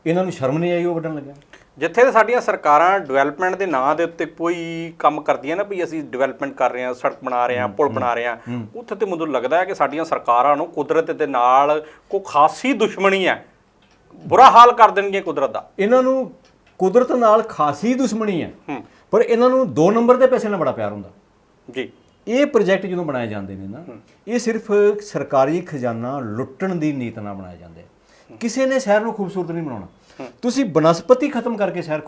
ਇਹਨਾਂ ਨੂੰ ਸ਼ਰਮ ਨਹੀਂ ਆਈ ਉਹ ਵੱਢਣ ਲੱਗਿਆ? ਜਿੱਥੇ ਸਾਡੀਆਂ ਸਰਕਾਰਾਂ ਡਿਵੈਲਪਮੈਂਟ ਦੇ ਨਾਂ ਦੇ ਉੱਤੇ ਕੋਈ ਕੰਮ ਕਰਦੀਆਂ ਨਾ ਵੀ ਅਸੀਂ ਡਿਵੈਲਪਮੈਂਟ ਕਰ ਰਹੇ ਹਾਂ ਸੜਕ ਬਣਾ ਰਹੇ ਹਾਂ ਪੁਲ ਬਣਾ ਰਹੇ ਹਾਂ। ਉੱਥੇ ਤੇ ਮੈਨੂੰ ਲੱਗਦਾ ਹੈ ਕਿ ਸਾਡੀਆਂ ਸਰਕਾਰਾਂ ਨੂੰ ਕੁਦਰਤ ਦੇ ਨਾਲ ਕੋਈ ਖਾਸੀ ਦੁਸ਼ਮਣੀ ਹੈ। ਬੁਰਾ ਹਾਲ ਕਰ ਦੇਣਗੀਆਂ ਕੁਦਰਤ ਦਾ। ਇਹਨਾਂ ਨੂੰ ਕੁਦਰਤ ਨਾਲ ਖਾਸੀ ਦੁਸ਼ਮਣੀ ਹੈ। ਪਰ ਇਹਨਾਂ ਨੂੰ ਦੋ ਨੰਬਰ ਦੇ ਪੈਸੇ ਨਾਲ ਬੜਾ ਪਿਆਰ ਹੁੰਦਾ। ਜੀ। ਇਹ ਪ੍ਰੋਜੈਕਟ ਜਦੋਂ ਬਣਾਏ ਜਾਂਦੇ ਨੇ ਨਾ ਇਹ ਸਿਰਫ ਸਰਕਾਰੀ ਖਜ਼ਾਨਾ ਲੁੱਟਣ ਦੀ ਨੀਤ ਨਾਲ ਬਣਾਏ ਜਾਂਦੇ। ਕਿਸੇ ਨੇ ਸ਼ਹਿਰ ਨੂੰ ਖੂਬਸੂਰਤ ਨਹੀਂ ਬਣਾਉਣਾ। ਤੁਸੀਂ ਬਨਸਪਤੀ ਖਤਮ ਕਰਕੇ ਸ਼ਹਿਰ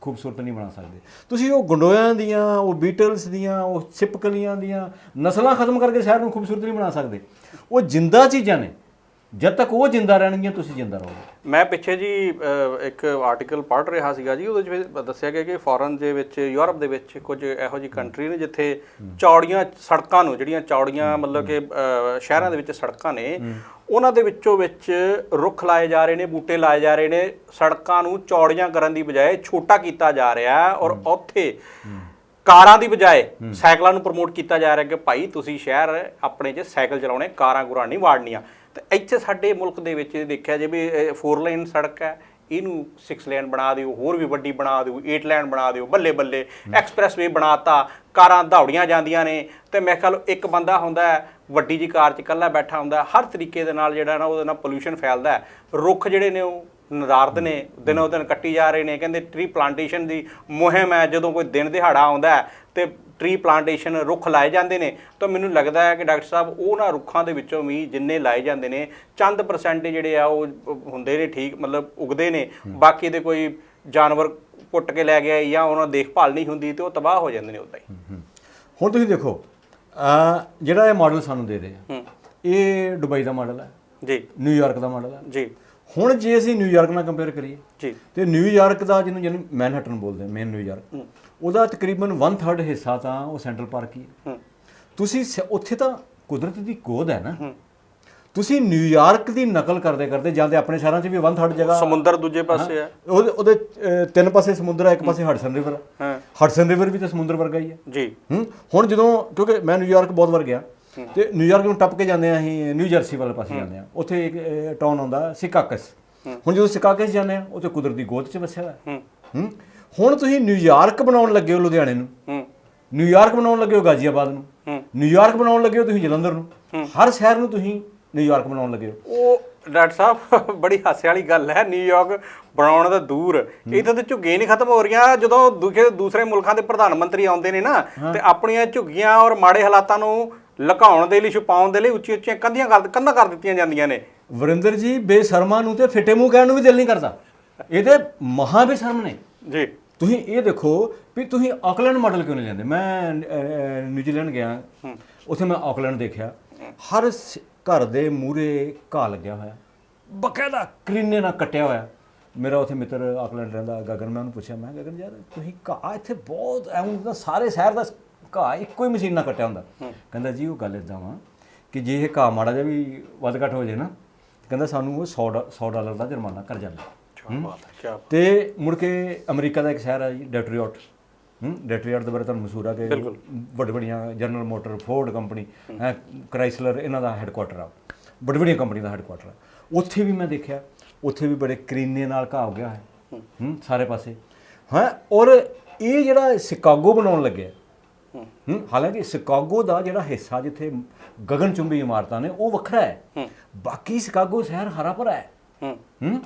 ਖੂਬਸੂਰਤ ਨਹੀਂ ਬਣਾ ਸਕਦੇ। ਤੁਸੀਂ ਉਹ ਗੰਡੋਇਆਂ ਦੀਆਂ ਉਹ ਬੀਟਲਸ ਦੀਆਂ ਉਹ ਛਿਪਕਲੀਆਂ ਦੀਆਂ ਨਸਲਾਂ ਖਤਮ ਕਰਕੇ ਸ਼ਹਿਰ ਨੂੰ ਖੂਬਸੂਰਤ ਨਹੀਂ ਬਣਾ ਸਕਦੇ। ਉਹ ਜਿੰਦਾ ਚੀਜ਼ਾਂ ਨੇ। ਜਦ ਤੱਕ ਉਹ ਜਿੰਦਾ ਰਹਿਣਗੀਆਂ ਤੁਸੀਂ ਜਿੰਦਾ ਰਹੋਗੇ। ਮੈਂ ਪਿੱਛੇ ਜੀ ਅਹ, ਇੱਕ ਆਰਟੀਕਲ ਪੜ੍ਹ ਰਿਹਾ ਸੀਗਾ ਜੀ ਉਹਦੇ ਵਿੱਚ ਦੱਸਿਆ ਗਿਆ ਕਿ ਫੋਰਨ ਦੇ ਵਿੱਚ ਯੂਰਪ ਦੇ ਵਿੱਚ ਕੁਝ ਇਹੋ ਜਿਹੀ ਕੰਟਰੀ ਨੇ ਜਿੱਥੇ ਚੌੜੀਆਂ ਸੜਕਾਂ ਨੂੰ ਜਿਹੜੀਆਂ ਚੌੜੀਆਂ ਮਤਲਬ ਕਿ ਅਹ, ਸ਼ਹਿਰਾਂ ਦੇ ਵਿੱਚ ਸੜਕਾਂ ਨੇ ਉਹਨਾਂ ਦੇ ਵਿੱਚੋਂ ਵਿੱਚ ਰੁੱਖ ਲਾਏ ਜਾ ਰਹੇ ਨੇ ਬੂਟੇ ਲਾਏ ਜਾ ਰਹੇ ਨੇ ਸੜਕਾਂ ਨੂੰ ਚੌੜੀਆਂ ਕਰਨ ਦੀ ਬਜਾਏ ਛੋਟਾ ਕੀਤਾ ਜਾ ਰਿਹਾ ਹੈ। ਔਰ ਉੱਥੇ ਕਾਰਾਂ ਦੀ ਬਜਾਏ ਸਾਈਕਲਾਂ ਨੂੰ ਪ੍ਰਮੋਟ ਕੀਤਾ ਜਾ ਰਿਹਾ ਕਿ ਭਾਈ ਤੁਸੀਂ ਸ਼ਹਿਰ ਆਪਣੇ 'ਚ ਸਾਈਕਲ ਚਲਾਉਣੇ ਕਾਰਾਂ ਗੁਰਾਂ ਨਹੀਂ ਵਾੜਨੀਆਂ। ਤੇ ਇੱਥੇ ਸਾਡੇ ਮੁਲਕ ਦੇ ਵਿੱਚ ਦੇਖਿਆ ਜੇ ਵੀ 4 ਲੇਨ ਸੜਕ ਹੈ ਇਹਨੂੰ 6 ਲੇਨ ਬਣਾ ਦਿਓ ਹੋਰ ਵੀ ਵੱਡੀ ਬਣਾ ਦਿਓ 8 ਲੇਨ ਬਣਾ ਦਿਓ ਬੱਲੇ ਬੱਲੇ। ਐਕਸਪ੍ਰੈਸਵੇ ਬਣਾਤਾ ਕਾਰਾਂ ਦੌੜੀਆਂ ਜਾਂਦੀਆਂ ਨੇ ਤੇ ਮੈਂ ਖਿਆਲ ਇੱਕ ਬੰਦਾ ਹੁੰਦਾ ਵੱਡੀ ਜੀ ਕਾਰ 'ਚ ਇਕੱਲਾ ਬੈਠਾ ਹੁੰਦਾ ਹਰ ਤਰੀਕੇ ਦੇ ਨਾਲ ਜਿਹੜਾ ਨਾ ਉਹਦੇ ਨਾਲ ਪੋਲੂਸ਼ਨ ਫੈਲਦਾ ਰੁੱਖ ਜਿਹੜੇ ਨੇ ਉਹ ਨਦਾਰਦ ਨੇ ਦਿਨੋਂ ਦਿਨ ਕੱਟੀ ਜਾ ਰਹੇ ਨੇ। ਕਹਿੰਦੇ ਟਰੀ ਪਲਾਂਟੇਸ਼ਨ ਦੀ ਮੁਹਿੰਮ ਹੈ ਜਦੋਂ ਕੋਈ ਦਿਨ ਦਿਹਾੜਾ ਆਉਂਦਾ ਤੇ ਟਰੀ ਪਲਾਂਟੇਸ਼ਨ ਰੁੱਖ ਲਾਏ ਜਾਂਦੇ ਨੇ। ਤਾਂ ਮੈਨੂੰ ਲੱਗਦਾ ਹੈ ਕਿ ਡਾਕਟਰ ਸਾਹਿਬ ਉਹ ਨਾ ਰੁੱਖਾਂ ਦੇ ਵਿੱਚੋਂ ਵੀ ਜਿੰਨੇ ਲਾਏ ਜਾਂਦੇ ਨੇ ਚੰਦ ਪਰਸੈਂਟ ਜਿਹੜੇ ਆ ਉਹ ਹੁੰਦੇ ਨੇ ਠੀਕ ਮਤਲਬ ਉਗਦੇ ਨੇ। ਬਾਕੀ ਦੇ ਕੋਈ ਜਾਨਵਰ ਪੁੱਟ ਕੇ ਲੈ ਗਿਆ ਜਾਂ ਉਹਨਾਂ ਦੇਖਭਾਲ ਨਹੀਂ ਹੁੰਦੀ ਤੇ ਉਹ ਤਬਾਹ ਹੋ ਜਾਂਦੇ ਨੇ ਉਦਾਂ ਹੀ। ਹੁਣ ਤੁਸੀਂ ਦੇਖੋ ਆ ਜਿਹੜਾ ਇਹ ਮਾਡਲ ਸਾਨੂੰ ਦੇ ਰਹੇ ਆ ਇਹ ਦੁਬਈ ਦਾ ਮਾਡਲ ਹੈ ਜੀ। ਨਿਊਯਾਰਕ ਦਾ ਮਾਡਲ ਹੈ। ਜੀ। ਹੁਣ ਜੇ ਅਸੀਂ ਨਿਊਯਾਰਕ ਨਾਲ ਕੰਪੇਅਰ ਕਰੀਏ ਜੀ। ਤੇ ਨਿਊਯਾਰਕ ਦਾ ਜਿਹਨੂੰ ਜਿਹਨੂੰ ਮੈਨਹਟਨ ਬੋਲਦੇ ਮੇਨ ਨਿਊਯਾਰਕ ਉਹਦਾ ਤਕਰੀਬਨ 1/3 ਹਿੱਸਾ ਤਾਂ ਉਹ ਸੈਂਟਰਲ ਪਾਰਕ ਹੀ ਹੈ। ਤੁਸੀਂ ਉੱਥੇ ਤਾਂ ਕੁਦਰਤ ਦੀ ਗੋਦ ਹੈ ਨਾ। ਤੁਸੀਂ ਨਿਊਯਾਰਕ ਦੀ ਨਕਲ ਕਰਦੇ ਕਰਦੇ ਜਾਂਦੇ ਆਪਣੇ ਸ਼ਹਿਰਾਂ 'ਚ ਵੀ 1/3 ਜਗ੍ਹਾ ਸਮੁੰਦਰ ਦੂਜੇ ਪਾਸੇ ਹੈ। ਉਹਦੇ ਉਹਦੇ ਤਿੰਨ ਪਾਸੇ ਸਮੁੰਦਰ ਹੈ ਇੱਕ ਪਾਸੇ ਹਡਸਨ ਰਿਵਰ ਹੈ। ਹਡਸਨ ਰਿਵਰ ਵੀ ਤਾਂ ਸਮੁੰਦਰ ਵਰਗਾ ਹੀ ਹੈ। ਜੀ। ਹੁਣ ਜਦੋਂ ਕਿਉਂਕਿ ਮੈਂ ਨਿਊਯਾਰਕ ਬਹੁਤ ਵਾਰ ਗਿਆ। ਤੇ ਨਿਊਯਾਰਕ ਨੂੰ ਟੱਪ ਕੇ ਜਾਂਦੇ ਆ ਅਸੀਂ ਨਿਊ ਜਰਸੀ ਵਾਲੇ ਪਾਸੇ ਜਾਂਦੇ ਆ ਉੱਥੇ ਇੱਕ ਟਾਊਨ ਆਉਂਦਾ ਸਿਕਾਕਸ। ਹੁਣ ਜਦੋਂ ਸਿਕਾਕਸ ਜਾਂਦੇ ਆ ਉੱਥੇ ਕੁਦਰਤੀ ਗੋਦ 'ਚ ਵਸਿਆ ਹੋਇਆ। ਹੂੰ। ਹੁਣ ਤੁਸੀਂ ਨਿਊਯਾਰਕ ਬਣਾਉਣ ਲੱਗੇ ਹੋ ਲੁਧਿਆਣੇ ਨੂੰ। ਹੂੰ। ਨਿਊਯਾਰਕ ਬਣਾਉਣ ਲੱਗੇ ਹੋ ਗਾਜ਼ੀਆਬਾਦ ਨੂੰ। ਹੂੰ। ਨਿਊਯਾਰਕ ਬਣਾਉਣ ਲੱਗੇ ਹੋ ਤੁਸੀਂ ਜਲੰਧਰ ਨੂੰ। ਹਰ ਸ਼ਹਿਰ ਨੂੰ ਤੁਸੀਂ ਨਿਊਯਾਰਕ ਬਣਾਉਣ ਲੱਗੇ ਹੋ। ਉਹ ਡਾਕਟਰ ਸਾਹਿਬ ਬੜੀ ਹਾਸੇ ਵਾਲੀ ਗੱਲ ਹੈ ਨਿਊਯਾਰਕ ਬਣਾਉਣ ਦਾ ਦੂਰ। ਇੱਥੇ ਤਾਂ ਝੁੱਗੀਆਂ ਨਹੀਂ ਖਤਮ ਹੋ ਰਹੀਆਂ। ਜਦੋਂ ਦੂਜੇ ਦੂਸਰੇ ਮੁਲਕਾਂ ਦੇ ਪ੍ਰਧਾਨ ਮੰਤਰੀ ਆਉਂਦੇ ਨੇ ਨਾ ਤੇ ਆਪਣੀਆਂ ਝੁੱਗੀਆਂ ਔਰ ਮਾੜੇ ਹਾਲਾਤਾਂ ਨੂੰ ਲੁਕਾਉਣ ਦੇ ਲਈ ਛੁਪਾਉਣ ਦੇ ਲਈ ਉੱਚੀ ਉੱਚੀਆਂ ਕੰਧੀਆਂ ਕਰ ਕੰਧਾਂ ਕਰ ਦਿੱਤੀਆਂ ਜਾਂਦੀਆਂ ਨੇ। ਵਰਿੰਦਰ ਜੀ ਬੇਸ਼ਰਮਾ ਨੂੰ ਤੇ ਫਿੱਟੇ ਮੂੰਹ ਕਹਿਣ ਨੂੰ ਵੀ ਦਿਲ ਨਹੀਂ ਕਰਦਾ। ਇਹ ਤੇ ਮਹਾ ਬੇਸ਼ਰਮ ਨੇ। ਜੀ। ਤੁਸੀਂ ਇਹ ਦੇਖੋ ਵੀ ਤੁਸੀਂ ਆਕਲੈਂਡ ਮਾਡਲ ਕਿਉਂ ਨਹੀਂ ਲੈਂਦੇ? ਮੈਂ ਨਿਊਜ਼ੀਲੈਂਡ ਗਿਆ। ਉੱਥੇ ਮੈਂ ਆਕਲੈਂਡ ਦੇਖਿਆ। ਹਰ ਘਰ ਦੇ ਮੂਰੇ ਘਾਹ ਲੱਗਿਆ ਹੋਇਆ। ਬਕਾਇਦਾ ਕਰੀਨੇ ਨਾਲ ਕੱਟਿਆ ਹੋਇਆ। ਮੇਰਾ ਉੱਥੇ ਮਿੱਤਰ ਆਕਲੈਂਡ ਰਹਿੰਦਾ ਗਗਨ ਮੈਂ ਉਹਨੂੰ ਪੁੱਛਿਆ ਮੈਂ ਗਗਨ ਯਾਰ ਤੁਸੀਂ ਘਾਹ ਇੱਥੇ ਬਹੁਤ ਐਵੇਂ ਦਾ ਸਾਰੇ ਸ਼ਹਿਰ ਦਾ ਘਾਹ ਇੱਕੋ ਹੀ ਮਸ਼ੀਨ ਨਾਲ ਕੱਟਿਆ ਹੁੰਦਾ। ਕਹਿੰਦਾ ਜੀ ਉਹ ਗੱਲ ਇਦਾਂ ਵਾ ਕਿ ਜੇ ਇਹ ਘਾਹ ਮਾੜਾ ਜਿਹਾ ਵੀ ਵੱਧ ਘੱਟ ਹੋ ਜੇ ਨਾ ਕਹਿੰਦਾ ਸਾਨੂੰ ਉਹ 100 ਡਾ- 100 ਡਾਲਰ ਦਾ ਜੁਰਮਾਨਾ ਕਰ ਜਾਂਦਾ। ਕੀ ਬਾਤ ਹੈ ਕੀ ਤੇ ਮੁੜ ਕੇ ਅਮਰੀਕਾ ਦਾ ਇੱਕ ਸ਼ਹਿਰ ਹੈ ਜੀ ਡੈਟਰੀਓਟ। ਹੂੰ ਡੈਟਰੀਓਟ ਦੇ ਬਾਰੇ ਤੁਹਾਨੂੰ ਮਸ਼ਹੂਰ ਆ ਕਿ ਵੱਡ ਵੱਡੀਆਂ ਜਨਰਲ ਮੋਟਰ ਫੋਰਡ ਕੰਪਨੀ ਹੈ। ਕ੍ਰਾਈਸਲਰ ਇਹਨਾਂ ਦਾ ਹੈੱਡਕੁਆਟਰ ਆ। ਵੱਡ ਵੱਡੀਆਂ ਕੰਪਨੀ ਦਾ ਹੈੱਡਕੁਆਟਰ ਆ। ਉੱਥੇ ਵੀ ਮੈਂ ਦੇਖਿਆ ਉੱਥੇ ਵੀ ਬੜੇ ਕਰੀਨੇ ਨਾਲ ਘਾਹ ਹੋ ਗਿਆ ਹੈ। ਹੂੰ ਸਾਰੇ ਪਾਸੇ। ਹਾਂ ਔਰ ਇਹ ਜਿਹੜਾ ਸ਼ਿਕਾਗੋ ਬਣਾਉਣ ਲੱਗਿਆ ਹੂੰ ਹਾਲਾਂਕਿ ਸ਼ਿਕਾਗੋ ਦਾ ਜਿਹੜਾ ਹਿੱਸਾ ਜਿੱਥੇ ਗਗਨਚੁੰਬੀ ਇਮਾਰਤਾਂ ਨੇ ਉਹ ਵੱਖਰਾ ਹੈ। ਬਾਕੀ ਸ਼ਿਕਾਗੋ ਸ਼ਹਿਰ ਹਰਾ ਭਰਾ ਹੈ। ਹੂੰ। ਹੂੰ?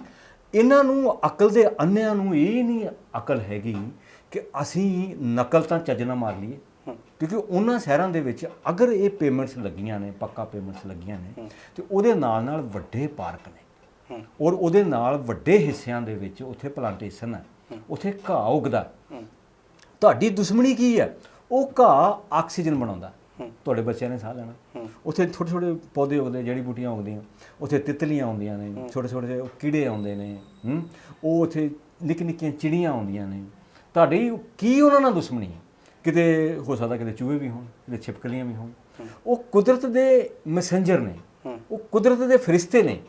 ਇਹਨਾਂ ਨੂੰ ਅਕਲ ਦੇ ਅੰਨਿਆਂ ਨੂੰ ਇਹ ਨਹੀਂ ਅਕਲ ਹੈਗੀ ਕਿ ਅਸੀਂ ਨਕਲ ਤਾਂ ਚੱਜ ਨਾਲ ਮਾਰ ਲਈਏ। ਕਿਉਂਕਿ ਉਹਨਾਂ ਸ਼ਹਿਰਾਂ ਦੇ ਵਿੱਚ ਅਗਰ ਇਹ ਪੇਮੈਂਟਸ ਲੱਗੀਆਂ ਨੇ ਪੱਕਾ ਪੇਮੈਂਟਸ ਲੱਗੀਆਂ ਨੇ ਤੇ ਉਹਦੇ ਨਾਲ ਨਾਲ ਵੱਡੇ ਪਾਰਕ ਨੇ। ਔਰ ਉਹਦੇ ਨਾਲ ਵੱਡੇ ਹਿੱਸਿਆਂ ਦੇ ਵਿੱਚ ਉੱਥੇ ਪਲਾਂਟੇਸ਼ਨ ਹੈ। ਉੱਥੇ ਘਾਹ ਉਗਦਾ ਤੁਹਾਡੀ ਦੁਸ਼ਮਣੀ ਕੀ ਹੈ? ਉਹ ਘਾਹ ਆਕਸੀਜਨ ਬਣਾਉਂਦਾ। ਤੁਹਾਡੇ ਬੱਚਿਆਂ ਨੇ ਸਾਹ ਲੈਣਾ। ਉੱਥੇ ਛੋਟੇ ਛੋਟੇ ਪੌਦੇ ਉਗਦੇ ਜੜੀ ਬੂਟੀਆਂ ਉਗਦੀਆਂ। ਉੱਥੇ ਤਿਤਲੀਆਂ ਆਉਂਦੀਆਂ ਨੇ ਛੋਟੇ ਛੋਟੇ ਉਹ ਕੀੜੇ ਆਉਂਦੇ ਨੇ ਹੂੰ। ਉਹ ਉੱਥੇ ਨਿੱਕੀ ਨਿੱਕੀਆਂ ਚਿੜੀਆਂ ਆਉਂਦੀਆਂ ਨੇ। ਤੁਹਾਡੀ ਕੀ ਉਹਨਾਂ ਨਾਲ ਦੁਸ਼ਮਣੀ ਹੈ? ਕਿਤੇ ਹੋ ਸਕਦਾ ਕਿਤੇ ਚੂਹੇ ਵੀ ਹੋਣ ਕਿਤੇ ਛਿਪਕਲੀਆਂ ਵੀ ਹੋਣ। ਉਹ ਕੁਦਰਤ ਦੇ ਮੈਸੇਂਜਰ ਨੇ। ਉਹ ਕੁਦਰਤ ਦੇ ਫਰਿਸ਼ਤੇ ਨੇ।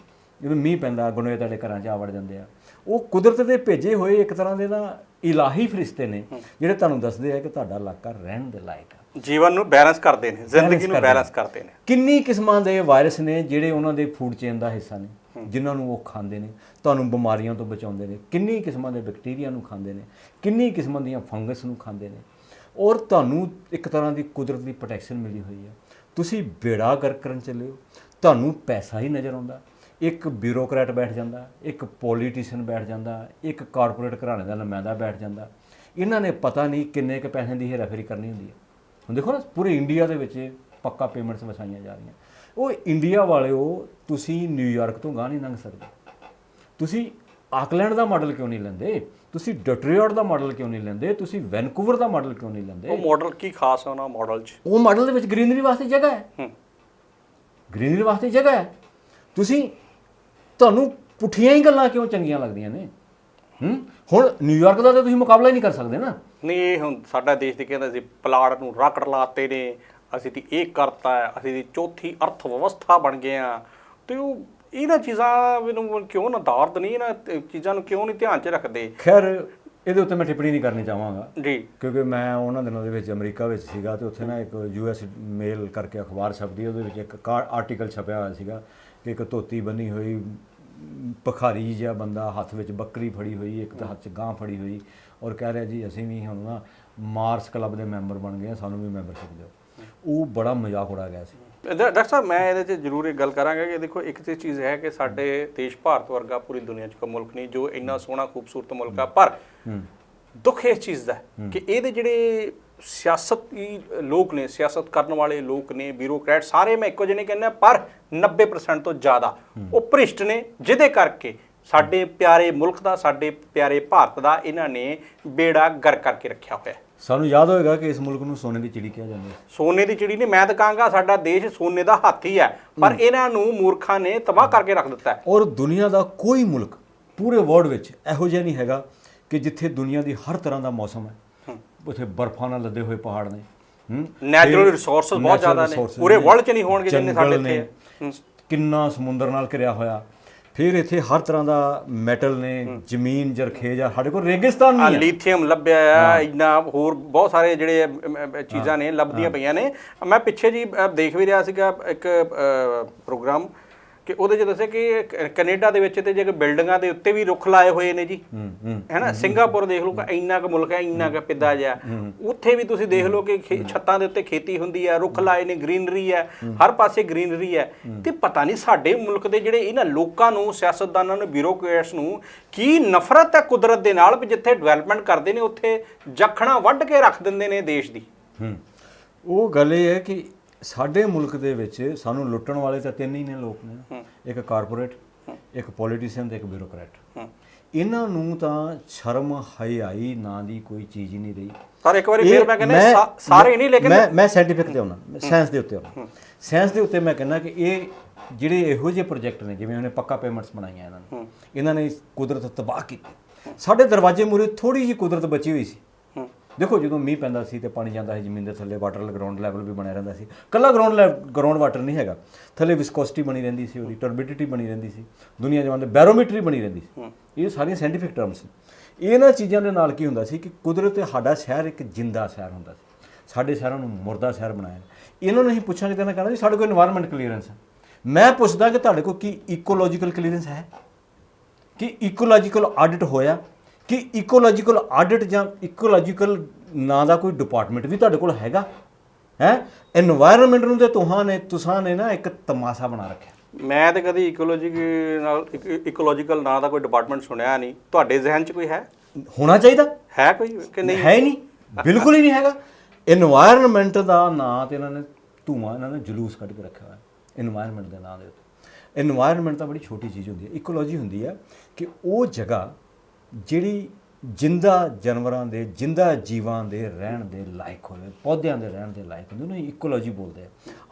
ਜਿਵੇਂ ਮੀਂਹ ਪੈਂਦਾ ਗੁਣੇ ਤੁਹਾਡੇ ਘਰਾਂ 'ਚ ਆ ਵੜ ਜਾਂਦੇ ਆ। ਉਹ ਕੁਦਰਤ ਦੇ ਭੇਜੇ ਹੋਏ ਇੱਕ ਤਰ੍ਹਾਂ ਦੇ ਨਾ ਇਲਾਹੀ ਫਰਿਸ਼ਤੇ ਨੇ ਜਿਹੜੇ ਤੁਹਾਨੂੰ ਦੱਸਦੇ ਆ ਕਿ ਤੁਹਾਡਾ ਇਲਾਕਾ ਰਹਿਣ ਦੇ ਲਾਇਕ ਆ। ਜੀਵਨ ਨੂੰ ਬੈਲੈਂਸ ਕਰਦੇ ਨੇ ਜ਼ਿੰਦਗੀ ਨੂੰ ਬੈਲੈਂਸ ਕਰਦੇ ਨੇ। ਕਿੰਨੀ ਕਿਸਮਾਂ ਦੇ ਵਾਇਰਸ ਨੇ ਜਿਹੜੇ ਉਹਨਾਂ ਦੇ ਫੂਡ ਚੇਨ ਦਾ ਹਿੱਸਾ ਨੇ ਜਿਨ੍ਹਾਂ ਨੂੰ ਉਹ ਖਾਂਦੇ ਨੇ ਤੁਹਾਨੂੰ ਬਿਮਾਰੀਆਂ ਤੋਂ ਬਚਾਉਂਦੇ ਨੇ ਕਿੰਨੀ ਕਿਸਮਾਂ ਦੇ ਬੈਕਟੀਰੀਆ ਨੂੰ ਖਾਂਦੇ ਨੇ ਕਿੰਨੀ ਕਿਸਮਾਂ ਦੀਆਂ ਫੰਗਸ ਨੂੰ ਖਾਂਦੇ ਨੇ। ਔਰ ਤੁਹਾਨੂੰ ਇੱਕ ਤਰ੍ਹਾਂ ਦੀ ਕੁਦਰਤ ਦੀ ਪ੍ਰੋਟੈਕਸ਼ਨ ਮਿਲੀ ਹੋਈ ਹੈ ਤੁਸੀਂ ਬੇੜਾ ਗਰਕ ਕਰਨ ਚੱਲੇ ਹੋ ਤੁਹਾਨੂੰ ਪੈਸਾ ਹੀ ਨਜ਼ਰ ਆਉਂਦਾ। ਇੱਕ ਬਿਊਰੋਕਰੈਟ ਬੈਠ ਜਾਂਦਾ ਇੱਕ ਪੋਲੀਟੀਸ਼ੀਅਨ ਬੈਠ ਜਾਂਦਾ ਇੱਕ ਕਾਰਪੋਰੇਟ ਘਰਾਣੇ ਦਾ ਨੁਮਾਇੰਦਾ ਬੈਠ ਜਾਂਦਾ। ਇਹਨਾਂ ਨੇ ਪਤਾ ਨਹੀਂ ਕਿੰਨੇ ਕੁ ਪੈਸਿਆਂ ਦੀ ਹੇਰਾਫੇਰੀ ਕਰਨੀ ਹੁੰਦੀ ਹੈ। ਹੁਣ ਦੇਖੋ ਨਾ ਪੂਰੇ ਇੰਡੀਆ ਦੇ ਵਿੱਚ ਪੱਕਾ ਪੇਮੈਂਟਸ ਵਸਾਈਆਂ ਜਾ ਰਹੀਆਂ। ਉਹ ਇੰਡੀਆ ਵਾਲਿਓ ਤੁਸੀਂ ਨਿਊਯਾਰਕ ਤੋਂ ਗਾਹ ਨਹੀਂ ਲੰਘ ਸਕਦੇ। ਤੁਸੀਂ ਆਕਲੈਂਡ ਦਾ ਮਾਡਲ ਕਿਉਂ ਨਹੀਂ ਲੈਂਦੇ? ਤੁਸੀਂ ਡੈਟਰੀਓਟ ਦਾ ਮਾਡਲ ਕਿਉਂ ਨਹੀਂ ਲੈਂਦੇ? ਤੁਸੀਂ ਵੈਨਕੂਵਰ ਦਾ ਮਾਡਲ ਕਿਉਂ ਨਹੀਂ ਲੈਂਦੇ? ਉਹ ਮਾਡਲ ਕੀ ਖਾਸ ਹੈ ਉਹਨਾਂ ਮਾਡਲ 'ਚ? ਉਹ ਮਾਡਲ ਦੇ ਵਿੱਚ ਗ੍ਰੀਨਰੀ ਵਾਸਤੇ ਜਗ੍ਹਾ ਹੈ। ਹੂੰ। ਗ੍ਰੀਨਰੀ ਵਾਸਤੇ ਜਗ੍ਹਾ ਹੈ। ਤੁਸੀਂ ਤੁਹਾਨੂੰ ਪੁੱਠੀਆਂ ਹੀ ਗੱਲਾਂ ਕਿਉਂ ਚੰਗੀਆਂ ਲੱਗਦੀਆਂ ਨੇ? ਹੂੰ? ਹੁਣ ਨਿਊਯਾਰਕ ਦਾ ਤਾਂ ਤੁਸੀਂ ਮੁਕਾਬਲਾ ਹੀ ਨਹੀਂ ਕਰ ਸਕਦੇ ਨਾ। ਨਹੀਂ ਇਹ ਹੁਣ ਸਾਡਾ ਦੇਸ਼ ਦੇ ਕਹਿੰਦਾ ਸੀ ਪਲਾਟ ਨੂੰ ਰਕੜ ਲਾਤੇ ਨੇ ਅਸੀਂ ਤੇ ਇਹ ਕਰਤਾ ਹੈ, ਅਸੀਂ ਦੀ ਚੌਥੀ ਅਰਥ ਵਿਵਸਥਾ ਬਣ ਗਏ ਆ ਤੇ ਉਹ ਇਹਨਾਂ ਚੀਜ਼ਾਂ ਨੂੰ ਕਿਉਂ ਨਾ ਦਾਰਦ ਨਹੀਂ ਇਹਨਾਂ ਚੀਜ਼ਾਂ ਨੂੰ ਕਿਉਂ ਨਹੀਂ ਧਿਆਨ 'ਚ ਰੱਖਦੇ? ਖੈਰ ਇਹਦੇ ਉੱਤੇ ਮੈਂ ਟਿੱਪਣੀ ਨਹੀਂ ਕਰਨੀ ਚਾਹਾਂਗਾ। ਜੀ। ਕਿਉਂਕਿ ਮੈਂ ਉਹਨਾਂ ਦਿਨਾਂ ਦੇ ਵਿੱਚ ਅਮਰੀਕਾ ਵਿੱਚ ਸੀਗਾ ਤੇ ਉੱਥੇ ਨਾ ਇੱਕ ਯੂਐਸ ਮੇਲ ਕਰਕੇ ਅਖਬਾਰ ਛਪਦੀ ਉਹਦੇ ਵਿੱਚ ਇੱਕ ਆਰਟੀਕਲ ਛਪਿਆ ਹੋਇਆ ਸੀਗਾ। ਇੱਕ ਧੋਤੀ ਬੰਨੀ ਹੋਈ ਭਿਖਾਰੀ ਜਿਹਾ ਬੰਦਾ ਹੱਥ ਵਿੱਚ ਬੱਕਰੀ ਫੜੀ ਹੋਈ ਇੱਕ ਤਾਂ ਹੱਥ 'ਚ ਗਾਂ ਫੜੀ ਹੋਈ ਔਰ ਕਹਿ ਰਿਹਾ ਜੀ ਅਸੀਂ ਵੀ ਹੁਣ ਨਾ ਮਾਰਸ ਕਲੱਬ ਦੇ ਮੈਂਬਰ ਬਣ ਗਏ ਸਾਨੂੰ ਵੀ ਮੈਂਬਰਸ਼ਿਪ ਦਿਓ। ਉਹ ਬੜਾ ਮਜ਼ਾਕ ਉਡਾ ਗਿਆ ਸੀ। ਡਾਕਟਰ ਸਾਹਿਬ ਮੈਂ ਇਹਦੇ 'ਚ ਜ਼ਰੂਰ ਇੱਕ ਗੱਲ ਕਰਾਂਗਾ ਕਿ ਦੇਖੋ ਇੱਕ ਤੇ ਚੀਜ਼ ਹੈ ਕਿ ਸਾਡੇ ਦੇਸ਼ ਭਾਰਤ ਵਰਗਾ ਪੂਰੀ ਦੁਨੀਆ 'ਚ ਕੋਈ ਮੁਲਕ ਨਹੀਂ ਜੋ ਇੰਨਾ ਸੋਹਣਾ ਖੂਬਸੂਰਤ ਮੁਲਕ ਆ ਪਰ ਦੁੱਖ ਇਸ ਚੀਜ਼ ਦਾ ਕਿ ਇਹਦੇ ਜਿਹੜੇ ਸਿਆਸਤੀ ਲੋਕ ਨੇ ਸਿਆਸਤ ਕਰਨ ਵਾਲੇ ਲੋਕ ਨੇ ਬਿਊਰੋਕਰੈਟ ਸਾਰੇ ਮੈਂ ਇੱਕੋ ਜਿਹੇ ਨਹੀਂ ਕਹਿੰਦਾ ਪਰ 90% ਤੋਂ ਜ਼ਿਆਦਾ ਉਹ ਭ੍ਰਿਸ਼ਟ ਨੇ ਜਿਹਦੇ ਕਰਕੇ ਸਾਡੇ ਪਿਆਰੇ ਮੁਲਕ ਦਾ ਸਾਡੇ ਪਿਆਰੇ ਭਾਰਤ ਦਾ ਇਹਨਾਂ ਨੇ ਬੇੜਾ ਗਰ ਕਰਕੇ ਰੱਖਿਆ ਹੋਇਆ ਸਾਨੂੰ ਯਾਦ ਹੋਏਗਾ ਕਿ ਇਸ ਮੁਲਕ ਨੂੰ ਸੋਨੇ ਦੀ ਚਿੜੀ ਕਿਹਾ ਜਾਂਦਾ ਸੋਨੇ ਦੀ ਚਿੜੀ ਨੇ ਮੈਂ ਤਾਂ ਕਹਾਂਗਾ ਸਾਡਾ ਦੇਸ਼ ਸੋਨੇ ਦਾ ਹਾਥੀ ਹੈ ਪਰ ਇਹਨਾਂ ਨੂੰ ਮੂਰਖਾਂ ਨੇ ਤਬਾਹ ਕਰਕੇ ਰੱਖ ਦਿੱਤਾ ਹੈ। ਔਰ ਦੁਨੀਆ ਦਾ ਕੋਈ ਮੁਲਕ ਪੂਰੇ ਵਰਲਡ ਵਿੱਚ ਇਹੋ ਜਿਹਾ ਨਹੀਂ ਹੈਗਾ ਕਿ ਜਿੱਥੇ ਦੁਨੀਆ ਦੀ ਹਰ ਤਰ੍ਹਾਂ ਦਾ ਮੌਸਮ ਹੈ। ਉੱਥੇ ਬਰਫਾਂ ਨਾਲ ਲੱਦੇ ਹੋਏ ਪਹਾੜ ਨੇ ਫਿਰ resources ਬਹੁਤ ਜ਼ਿਆਦਾ ਨੇ। ਪੂਰੇ world 'ਚ ਨਹੀਂ ਹੋਣਗੇ ਜਿੰਨੇ ਸਾਡੇ ਇੱਥੇ। ਕਿੰਨਾ ਸਮੁੰਦਰ ਨਾਲ ਘਿਰਿਆ ਹੋਇਆ। ਫਿਰ ਇੱਥੇ ਹਰ ਤਰ੍ਹਾਂ ਦਾ ਮੈਟਲ ਨੇ ਜ਼ਮੀਨ ਜਰਖੇਜ ਆ ਸਾਡੇ ਕੋਲ ਰੇਗਿਸਤਾਨ ਨਹੀਂ ਹੈ। ਲੀਥੀਅਮ ਲੱਭਿਆ ਆ ਇੰਨਾ ਹੋਰ ਬਹੁਤ ਸਾਰੇ ਜਿਹੜੇ ਚੀਜ਼ਾਂ ਨੇ ਲੱਭਦੀਆਂ ਪਈਆਂ ਨੇ। ਮੈਂ ਪਿੱਛੇ ਜੀ ਦੇਖ ਵੀ ਰਿਹਾ ਸੀਗਾ ਇੱਕ ਪ੍ਰੋਗਰਾਮ ਕਿ ਉਹਦੇ 'ਚ ਦੱਸਿਆ ਕਿ ਕੈਨੇਡਾ ਦੇ ਵਿੱਚ ਤੇ ਜੇ ਬਿਲਡਿੰਗਾਂ ਦੇ ਉੱਤੇ ਵੀ ਰੁੱਖ ਲਾਏ ਹੋਏ ਨੇ ਜੀ। ਹੂੰ ਹੈਨਾ? ਸਿੰਗਾਪੁਰ ਦੇਖ ਲਓ ਕਿ ਇੰਨਾ ਕੁ ਮੁਲਕ ਹੈ ਇੰਨਾ ਕੁ ਪਿੱਦਾ ਜਿਹਾ। ਉੱਥੇ ਵੀ ਤੁਸੀਂ ਦੇਖ ਲਓ ਕਿ ਛੱਤਾਂ ਦੇ ਉੱਤੇ ਖੇਤੀ ਹੁੰਦੀ ਹੈ ਰੁੱਖ ਲਾਏ ਨੇ ਗ੍ਰੀਨਰੀ ਹੈ। ਹਰ ਪਾਸੇ ਗ੍ਰੀਨਰੀ ਹੈ। ਤੇ ਪਤਾ ਨਹੀਂ ਸਾਡੇ ਮੁਲਕ ਦੇ ਜਿਹੜੇ ਇਹਨਾਂ ਲੋਕਾਂ ਨੂੰ ਸਿਆਸਤਦਾਨਾਂ ਨੂੰ ਬਿਊਰੋਕਰੇਟਸ ਨੂੰ ਕੀ ਨਫ਼ਰਤ ਹੈ ਕੁਦਰਤ ਦੇ ਨਾਲ ਵੀ ਜਿੱਥੇ ਡਿਵੈਲਪਮੈਂਟ ਕਰਦੇ ਨੇ ਉੱਥੇ ਜਖਣਾ ਵੱਢ ਕੇ ਰੱਖ ਦਿੰਦੇ ਨੇ ਦੇਸ਼ ਦੀ। ਉਹ ਗੱਲ ਇਹ ਹੈ ਕਿ ਸਾਡੇ ਮੁਲਕ ਦੇ ਵਿੱਚ ਸਾਨੂੰ ਲੁੱਟਣ ਵਾਲੇ ਤਾਂ ਤਿੰਨ ਹੀ ਨੇ ਲੋਕ ਨੇ। ਇੱਕ ਕਾਰਪੋਰੇਟ ਇੱਕ ਪੋਲੀਟੀਸ਼ੀਅਨ ਤੇ ਇੱਕ ਬਿਊਰੋਕਰੈਟ। ਇਹਨਾਂ ਨੂੰ ਤਾਂ ਸ਼ਰਮ ਹਯਾਈ ਨਾਂ ਦੀ ਕੋਈ ਚੀਜ਼ ਹੀ ਨਹੀਂ ਰਹੀ। ਪਰ ਇੱਕ ਵਾਰੀ ਫਿਰ ਮੈਂ ਕਹਿੰਦਾ ਸਾਰੇ ਨਹੀਂ ਲੇਕਿਨ ਮੈਂ ਮੈਂ ਸਾਇੰਟੀਫਿਕ ਤੇ ਆਉਣਾ। ਸਾਇੰਸ ਦੇ ਉੱਤੇ ਆਉਣਾ। ਸਾਇੰਸ ਦੇ ਉੱਤੇ ਮੈਂ ਕਹਿੰਦਾ ਕਿ ਇਹ ਜਿਹੜੇ ਇਹੋ ਜਿਹੇ ਪ੍ਰੋਜੈਕਟ ਨੇ ਜਿਵੇਂ ਉਹਨੇ ਪੱਕਾ ਪੇਮੈਂਟਸ ਬਣਾਈਆਂ ਇਹਨਾਂ ਨੇ। ਇਹਨਾਂ ਨੇ ਕੁਦਰਤ ਤਬਾਹ ਕੀਤੀ। ਸਾਡੇ ਦਰਵਾਜ਼ੇ ਮੂਰੇ ਥੋੜੀ ਜਿਹੀ ਕੁਦਰਤ ਬਚੀ ਹੋਈ ਸੀ। ਦੇਖੋ ਜਦੋਂ ਮੀਂਹ ਪੈਂਦਾ ਸੀ ਤੇ ਪਾਣੀ ਜਾਂਦਾ ਸੀ ਜ਼ਮੀਨ ਦੇ ਥੱਲੇ ਵਾਟਰ ਗਰਾਊਂਡ ਲੈਵਲ ਵੀ ਬਣਿਆ ਰਹਿੰਦਾ ਸੀ। ਕੱਲਾ ਗਰਾਊਂਡ ਗਰਾਊਂਡ ਵਾਟਰ ਨਹੀਂ ਹੈਗਾ। ਥੱਲੇ ਵਿਸਕੋਸਟੀ ਬਣੀ ਰਹਿੰਦੀ ਸੀ ਉਹਦੀ ਟਰਬਿਡਿਟੀ ਬਣੀ ਰਹਿੰਦੀ ਸੀ ਦੁਨੀਆ ਜਵਾਨ ਦੇ ਬੈਰੋਮੀਟਰੀ ਬਣੀ ਰਹਿੰਦੀ ਸੀ। ਇਹ ਸਾਰੀਆਂ ਸਾਇੰਟੀਫਿਕ ਟਰਮਸ ਨੇ। ਇਹਨਾਂ ਚੀਜ਼ਾਂ ਦੇ ਨਾਲ ਕੀ ਹੁੰਦਾ ਸੀ ਕਿ ਕੁਦਰਤ ਸਾਡਾ ਸ਼ਹਿਰ ਇੱਕ ਜਿੰਦਾ ਸ਼ਹਿਰ ਹੁੰਦਾ ਸੀ। ਸਾਡੇ ਸ਼ਹਿਰਾਂ ਨੂੰ ਮੁਰਦਾ ਸ਼ਹਿਰ ਬਣਾਇਆ। ਇਹਨਾਂ ਨੂੰ ਅਸੀਂ ਪੁੱਛਾਂਗੇ ਤਾਂ ਕਹਿੰਦਾ ਜੀ ਸਾਡੇ ਕੋਲ এনवायरमेंट ਕਲੀਅਰੈਂਸ ਹੈ। ਮੈਂ ਪੁੱਛਦਾ ਕਿ ਤੁਹਾਡੇ ਕੋਲ ਕੀ ਇਕੋਲੋਜੀਕਲ ਕਲੀਅਰੈਂਸ ਹੈ? ਕਿ ਇਕੋਲੋਜੀਕਲ ਆਡਿਟ ਹੋਇਆ? ਕਿ ਇਕੋਲੋਜੀਕਲ ਆਡਿਟ ਜਾਂ ਇਕੋਲੋਜੀਕਲ ਨਾਂ ਦਾ ਕੋਈ ਡਿਪਾਰਟਮੈਂਟ ਵੀ ਤੁਹਾਡੇ ਕੋਲ ਹੈਗਾ? ਹੈ? এনवायरमेंट ਨੂੰ ਤੇ ਤੁਹਾਂ ਨੇ ਤੁਸਾਂ ਨੇ ਨਾ ਇੱਕ ਤਮਾਸ਼ਾ ਬਣਾ ਰੱਖਿਆ। ਮੈਂ ਤਾਂ ਕਦੀ ਇਕੋਲੋਜੀ ਨਾਲ ਇਕੋਲੋਜੀਕਲ ਨਾਂ ਦਾ ਕੋਈ ਡਿਪਾਰਟਮੈਂਟ ਸੁਣਿਆ ਨਹੀਂ। ਤੁਹਾਡੇ ਜ਼ਿਹਨ 'ਚ ਕੋਈ ਹੈ? ਹੋਣਾ ਚਾਹੀਦਾ। ਹੈ ਕੋਈ ਕਿ ਨਹੀਂ? ਹੈ ਨਹੀਂ। ਬਿਲਕੁਲ ਹੀ ਨਹੀਂ ਹੈਗਾ। এনवायरमेंट ਦਾ ਨਾਂ ਤੇ ਇਹਨਾਂ ਨੇ ਧੂਆ ਇਹਨਾਂ ਨੇ ਜਲੂਸ ਕੱਢ ਕੇ ਰੱਖਿਆ ਹੋਇਆ। এনवायरमेंट ਦੇ ਨਾਂ ਦੇ ਉੱਤੇ। এনवायरमेंट ਤਾਂ ਬੜੀ ਛੋਟੀ ਚੀਜ਼ ਹੁੰਦੀ ਹੈ। ਇਕੋਲੋਜੀ ਹੁੰਦੀ ਹੈ ਕਿ ਉਹ ਜਗ੍ਹਾ ਜਿਹੜੀ ਜਿੰਦਾ ਜਾਨਵਰਾਂ ਦੇ ਜਿੰਦਾ ਜੀਵਾਂ ਦੇ ਰਹਿਣ ਦੇ ਲਾਇਕ ਹੋਵੇ ਪੌਦਿਆਂ ਦੇ ਰਹਿਣ ਦੇ ਲਾਇਕ ਹੁੰਦੇ ਉਹਨੂੰ ਇਕੋਲੋਜੀ ਬੋਲਦੇ ਆ।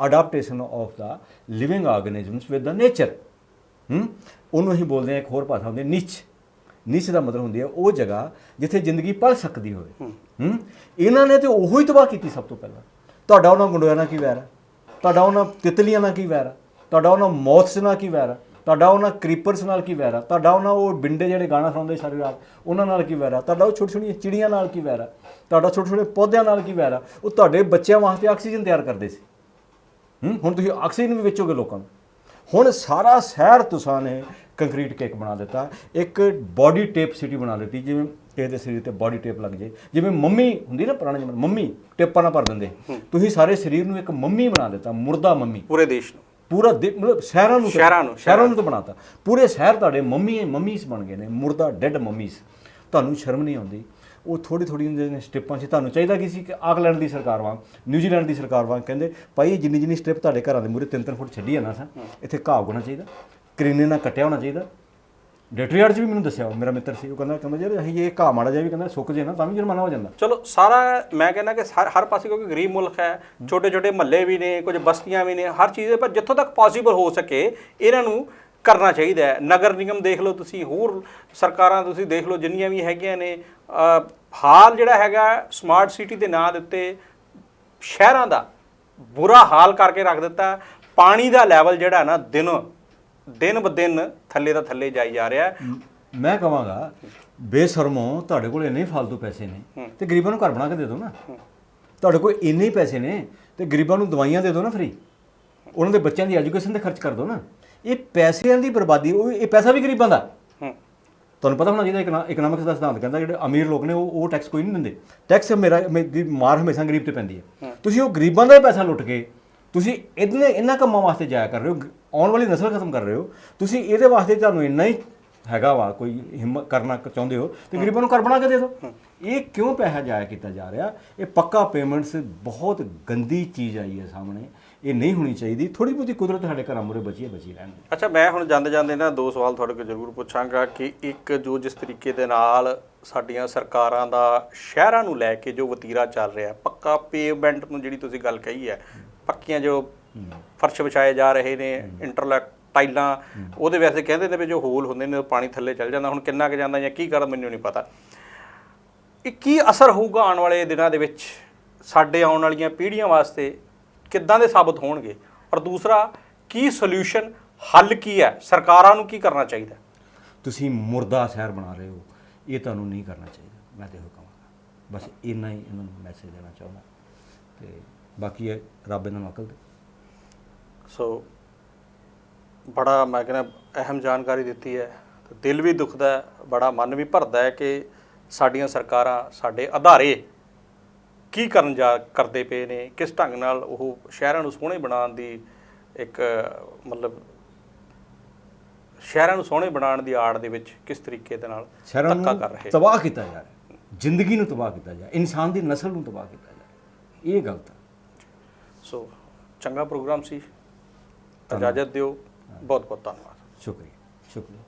Adaptation of the living organisms with the nature ਹੂੰ? ਉਹਨੂੰ ਅਸੀਂ ਬੋਲਦੇ ਆ ਇੱਕ ਹੋਰ ਭਾਸ਼ਾ ਹੁੰਦੀ ਨਿਚ ਨਿਚ ਦਾ ਮਤਲਬ ਹੁੰਦੀ ਹੈ ਉਹ ਜਗ੍ਹਾ ਜਿੱਥੇ ਜ਼ਿੰਦਗੀ ਪਲ ਸਕਦੀ ਹੋਵੇ। ਹੂੰ। ਇਹਨਾਂ ਨੇ ਤੇ ਉਹੋ ਹੀ ਤਬਾਹ ਕੀਤੀ ਸਭ ਤੋਂ ਪਹਿਲਾਂ। ਤੁਹਾਡਾ ਉਹਨਾਂ ਗੁੰਡਿਆਂ ਨਾਲ ਕੀ ਵੈਰ ਹੈ ਤੁਹਾਡਾ ਉਹਨਾਂ ਤਿਤਲੀਆਂ ਨਾਲ ਕੀ ਵੈਰ ਹੈ ਤੁਹਾਡਾ ਉਹਨਾਂ ਮੌਥਸ ਨਾਲ ਕੀ ਵੈਰ ਹੈ ਤੁਹਾਡਾ ਉਹਨਾਂ ਕ੍ਰੀਪਰਸ ਨਾਲ ਕੀ ਵੈਰ ਤੁਹਾਡਾ ਉਹਨਾਂ ਉਹ ਬਿੰਡੇ ਜਿਹੜੇ ਗਾਣਾ ਸੁਣਾਉਂਦੇ ਸਾਰੀ ਰਾਤ ਉਹਨਾਂ ਨਾਲ ਕੀ ਵੈਰ ਤੁਹਾਡਾ ਉਹ ਛੋਟੀ ਛੋਟੀਆਂ ਚਿੜੀਆਂ ਨਾਲ ਕੀ ਵੈਰ ਤੁਹਾਡਾ ਛੋਟੇ ਛੋਟੇ ਪੌਦਿਆਂ ਨਾਲ ਕੀ ਵੈਰ ਉਹ ਤੁਹਾਡੇ ਬੱਚਿਆਂ ਵਾਸਤੇ ਆਕਸੀਜਨ ਤਿਆਰ ਕਰਦੇ ਸੀ। ਹੂੰ? ਹੁਣ ਤੁਸੀਂ ਆਕਸੀਜਨ ਵੀ ਵੇਚੋਗੇ ਲੋਕਾਂ ਨੂੰ। ਹੁਣ ਸਾਰਾ ਸ਼ਹਿਰ ਤੁਸਾਂ ਨੇ ਕੰਕਰੀਟ ਕੇਕ ਬਣਾ ਦਿੱਤਾ। ਇੱਕ ਬਾਡੀ ਟੇਪ ਸਿਟੀ ਬਣਾ ਦਿੱਤੀ ਜਿਵੇਂ ਕਿਸੇ ਦੇ ਸਰੀਰ ਤੇ ਬਾਡੀ ਟੇਪ ਲੱਗ ਜੇ। ਜਿਵੇਂ ਮੰਮੀ ਹੁੰਦੀ ਨਾ ਪੁਰਾਣੇ ਜ਼ਮਾਨੇ ਮੰਮੀ ਟੇਪਾਂ ਨਾਲ ਭਰ ਦਿੰਦੇ। ਤੁਸੀਂ ਸਾਰੇ ਸਰੀਰ ਨੂੰ ਇੱਕ ਮੰਮੀ ਬਣਾ ਦਿੱਤਾ ਮੁਰਦਾ ਮੰਮੀ। ਪੂਰੇ ਦੇਸ਼ ਨੂੰ। ਪੂਰਾ ਦੇ- ਮਤਲਬ ਸ਼ਹਿਰਾਂ ਨੂੰ ਸ਼ਹਿਰਾਂ ਨੂੰ, ਸ਼ਹਿਰਾਂ ਨੂੰ ਤਾਂ ਬਣਾਤਾ। ਪੂਰੇ ਸ਼ਹਿਰ ਤੁਹਾਡੇ ਮੰਮੀ ਮੰਮੀਸ ਬਣ ਗਏ ਨੇ ਮੁਰਦਾ ਡੈਡ ਮੰਮੀਸ ਤੁਹਾਨੂੰ ਸ਼ਰਮ ਨਹੀਂ ਆਉਂਦੀ? ਉਹ ਥੋੜੀ ਥੋੜੀ ਜਿਹੀ ਸਟੈਪਾਂ ਸੀ। ਤੁਹਾਨੂੰ ਚਾਹੀਦਾ ਕੀ ਸੀ ਕਿ ਆਕਲੈਂਡ ਦੀ ਸਰਕਾਰ ਵਾਂਗ ਨਿਊਜ਼ੀਲੈਂਡ ਦੀ ਸਰਕਾਰ ਵਾਂਗ ਕਹਿੰਦੇ ਭਾਈ ਜਿੰਨੀ ਜਿੰਨੀ ਸਟੈਪ ਤੁਹਾਡੇ ਘਰਾਂ ਦੇ ਮੂਰੇ 3-3 ਫੁੱਟ ਛੱਡੀ ਆ ਨਾ ਸਾ ਇੱਥੇ ਘਾਹ ਉੱਗਣਾ ਚਾਹੀਦਾ ਕਰੀਨੇ ਨਾਲ ਕੱਟਿਆ ਹੋਣਾ ਚਾਹੀਦਾ ਡੈਟਰੀਆਰਡ 'ਚ ਵੀ ਮੈਨੂੰ ਦੱਸਿਆ ਮੇਰਾ ਮਿੱਤਰ ਸੀ ਉਹ ਕਹਿੰਦਾ ਕਹਿੰਦਾ ਯਾਰ ਅਸੀਂ ਇਹ ਘਾਹ ਮਾੜਾ ਜਿਹਾ ਵੀ ਕਹਿੰਦਾ ਸੁੱਕ ਜੇ ਨਾ ਤਾਂ ਵੀ ਜੁਰਮਾਨਾ ਹੋ ਜਾਂਦਾ। ਚਲੋ ਸਾਰਾ ਮੈਂ ਕਹਿੰਦਾ ਕਿ ਹਰ ਹਰ ਪਾਸੇ ਕਿਉਂਕਿ ਗਰੀਬ ਮੁਲਕ ਹੈ ਛੋਟੇ ਛੋਟੇ ਮਹੱਲੇ ਵੀ ਨੇ ਕੁਝ ਬਸਤੀਆਂ ਵੀ ਨੇ ਹਰ ਚੀਜ਼ ਹੈ, ਪਰ ਜਿੱਥੋਂ ਤੱਕ ਪੋਸੀਬਲ ਹੋ ਸਕੇ ਇਹਨਾਂ ਨੂੰ ਕਰਨਾ ਚਾਹੀਦਾ ਹੈ। ਨਗਰ ਨਿਗਮ ਦੇਖ ਲਓ ਤੁਸੀਂ ਹੋਰ ਸਰਕਾਰਾਂ ਤੁਸੀਂ ਦੇਖ ਲਓ ਜਿੰਨੀਆਂ ਵੀ ਹੈਗੀਆਂ ਨੇ ਹਾਲ ਜਿਹੜਾ ਹੈਗਾ ਸਮਾਰਟ ਸਿਟੀ ਦੇ ਨਾਂ ਦੇ ਉੱਤੇ ਸ਼ਹਿਰਾਂ ਦਾ ਬੁਰਾ ਹਾਲ ਕਰਕੇ ਰੱਖ ਦਿੱਤਾ। ਪਾਣੀ ਦਾ ਲੈਵਲ ਜਿਹੜਾ ਨਾ ਦਿਨ ਦਿਨ ਬ ਦਿਨ ਥੱਲੇ ਦਾ ਥੱਲੇ ਜਾਈ ਜਾ ਰਿਹਾ। ਹੈ ਮ- ਕਹਾਂਗਾ ਬੇਸ਼ਰਮੋ ਤੁਹਾਡੇ ਕੋਲ ਇੰਨੇ ਹੀ ਫालतू ਪੈਸੇ ਨੇ ਤੇ ਗਰੀਬਾਂ ਨੂੰ ਘਰ ਬਣਾ ਕੇ ਦੇ ਦਿਓ ਨਾ। ਤੁਹਾਡੇ ਕੋਲ ਇੰਨੇ ਹੀ ਪੈਸੇ ਨੇ ਤੇ ਗਰੀਬਾਂ ਨੂੰ ਦਵਾਈਆਂ ਦੇ ਦਿਓ ਨਾ ਫ੍ਰੀ ਉਹਨਾਂ ਦੇ ਬੱਚਿਆਂ ਦੀ ਐਜੂਕੇਸ਼ਨ ਤੇ ਖਰਚ ਕਰ ਦਿਓ ਨਾ। ਇਹ ਪੈਸਿਆਂ ਦੀ ਬਰਬਾਦੀ ਉਹ ਇਹ ਪੈਸਾ ਵੀ ਗਰੀਬਾਂ ਦਾ। ਹੂੰ। ਤੁਹਾਨੂੰ ਪਤਾ ਹੋਣਾ ਜਿਹਦਾ ਇਕਨੋਮਿਕਸ ਦਾ ਸਿਧਾਂਤ ਕਹਿੰਦਾ ਜਿਹੜੇ ਅਮੀਰ ਲੋਕ ਨੇ ਉਹ ਉਹ ਟੈਕਸ ਕੋਈ ਨਹੀਂ ਦਿੰਦੇ। ਟੈਕਸ ਮੇਰਾ ਮੇਰੀ ਮਾਰ ਹਮੇਸ਼ਾ ਗਰੀਬ ਤੇ ਪੈਂਦੀ ਹੈ। ਤੁਸੀਂ ਉਹ ਗਰੀਬਾਂ ਦਾ ਹੀ ਪੈਸਾ ਲੁੱਟ ਕੇ ਤੁਸੀਂ ਇਹਨੇ ਇਹਨਾਂ ਕੰਮਾਂ ਵਾਸਤੇ ਜਾਇਆ ਕਰ ਰਹੇ ਹੋ ਆਉਣ ਵਾਲੀ ਨਸਲ ਖਤਮ ਕਰ ਰਹੇ ਹੋ ਤੁਸੀਂ ਇਹਦੇ ਵਾਸਤੇ ਤੁਹਾਨੂੰ ਇੰਨਾ ਹੀ ਹੈਗਾ ਵਾ ਕੋਈ ਹਿੰਮਤ ਕਰਨਾ ਚਾਹੁੰਦੇ ਹੋ ਤੇ ਗਰੀਬਾਂ ਨੂੰ ਘਰ ਬਣਾ ਕੇ ਦੇ ਦਿਓ। ਇਹ ਕਿਉਂ ਪੈਸਾ ਜਾਇਆ ਕੀਤਾ ਜਾ ਰਿਹਾ? ਇਹ ਪੱਕਾ ਪੇਮੈਂਟਸ ਬਹੁਤ ਗੰਦੀ ਚੀਜ਼ ਆਈ ਹੈ ਸਾਹਮਣੇ। ਇਹ ਨਹੀਂ ਹੋਣੀ ਚਾਹੀਦੀ। ਥੋੜੀ ਬਹੁਤੀ ਕੁਦਰਤ ਸਾਡੇ ਘਰਾਂ ਮੂਹਰੇ ਬਚੀ ਬਚੀ ਰਹਿਣ। ਅੱਛਾ ਮੈਂ ਹੁਣ ਜਾਂਦੇ ਜਾਂਦੇ ਨਾ ਦੋ ਸਵਾਲ ਤੁਹਾਡੇ ਕੋਲ ਜ਼ਰੂਰ ਪੁੱਛਾਂਗਾ ਕਿ ਇੱਕ ਜੋ ਜਿਸ ਤਰੀਕੇ ਦੇ ਨਾਲ ਸਾਡੀਆਂ ਸਰਕਾਰਾਂ ਦਾ ਸ਼ਹਿਰਾਂ ਨੂੰ ਲੈ ਕੇ ਜੋ ਵਤੀਰਾ ਚੱਲ ਰਿਹਾ ਪੱਕਾ ਪੇਵਮੈਂਟ ਨੂੰ ਜਿਹੜੀ ਤੁਸੀਂ ਗੱਲ ਕਹੀ ਹੈ ਪੱਕੀਆਂ ਜੋ ਫਰਸ਼ ਵਿਛਾਏ ਜਾ ਰਹੇ ਨੇ ਇੰਟਰਲੈਕ ਟਾਈਲਾਂ ਉਹਦੇ ਵੈਸੇ ਕਹਿੰਦੇ ਨੇ ਵੀ ਜੋ ਹੋਲ ਹੁੰਦੇ ਨੇ ਉਹ ਪਾਣੀ ਥੱਲੇ ਚੱਲ ਜਾਂਦਾ ਹੁਣ ਕਿੰਨਾ ਕੁ ਜਾਂਦਾ ਜਾਂ ਕੀ ਕਰਦਾ ਮੈਨੂੰ ਨਹੀਂ ਪਤਾ। ਇਹ ਕੀ ਅਸਰ ਹੋਊਗਾ ਆਉਣ ਵਾਲੇ ਦਿਨਾਂ ਦੇ ਵਿੱਚ ਸਾਡੇ ਆਉਣ ਵਾਲੀਆਂ ਪੀੜ੍ਹੀਆਂ ਵਾਸਤੇ? ਕਿੱਦਾਂ ਦੇ ਸਾਬਤ ਹੋਣਗੇ? ਔਰ ਦੂਸਰਾ ਕੀ ਸੋਲੂਸ਼ਨ ਹੱਲ ਕੀ ਹੈ? ਸਰਕਾਰਾਂ ਨੂੰ ਕੀ ਕਰਨਾ ਚਾਹੀਦਾ? ਤੁਸੀਂ ਮੁਰਦਾ ਸ਼ਹਿਰ ਬਣਾ ਰਹੇ ਹੋ ਇਹ ਤੁਹਾਨੂੰ ਨਹੀਂ ਕਰਨਾ ਚਾਹੀਦਾ। ਮੈਂ ਤੇ ਕਹਾਂਗਾ। ਬਸ ਇੰਨਾ ਹੀ ਇਹਨਾਂ ਨੂੰ ਮੈਸੇਜ ਦੇਣਾ ਚਾਹੁੰਦਾ। ਤੇ ਬਾਕੀ ਹੈ ਰੱਬ ਇਹਨਾਂ ਨੂੰ ਅਕਲ ਦੇ। ਸੋ ਬੜਾ ਮੈਂ ਕਹਿੰਦਾ ਅਹਿਮ ਜਾਣਕਾਰੀ ਦਿੱਤੀ ਹੈ। ਤੇ ਦਿਲ ਵੀ ਦੁਖਦਾ ਹੈ ਬੜਾ ਮਨ ਵੀ ਭਰਦਾ ਹੈ ਕਿ ਸਾਡੀਆਂ ਸਰਕਾਰਾਂ ਸਾਡੇ ਅਧਾਰੇ ਕੀ ਕਰਨ ਜਾ ਕਰਦੇ ਪਏ ਨੇ ਕਿਸ ਢੰਗ ਨਾਲ ਉਹ ਸ਼ਹਿਰਾਂ ਨੂੰ ਸੋਹਣੇ ਬਣਾਉਣ ਦੀ ਇੱਕ ਮਤਲਬ ਸ਼ਹਿਰਾਂ ਨੂੰ ਸੋਹਣੇ ਬਣਾਉਣ ਦੀ ਆੜ ਦੇ ਵਿੱਚ ਕਿਸ ਤਰੀਕੇ ਦੇ ਨਾਲ ਸ਼ਹਿਰਾਂ ਨੂੰ ਕਰ ਰਹੇ ਤਬਾਹ ਕੀਤਾ ਜਾ ਰਿਹਾ। ਜ਼ਿੰਦਗੀ ਨੂੰ ਤਬਾਹ ਕੀਤਾ ਜਾ ਇਨਸਾਨ ਦੀ ਨਸਲ ਨੂੰ ਤਬਾਹ ਕੀਤਾ ਜਾ ਇਹ ਗਲਤ ਹੈ। ਸੋ ਚੰਗਾ ਪ੍ਰੋਗਰਾਮ ਸੀ। ਇਜਾਜ਼ਤ ਦਿਓ। ਬਹੁਤ ਬਹੁਤ ਧੰਨਵਾਦ। ਸ਼ੁਕਰੀਆ। ਸ਼ੁਕਰੀਆ।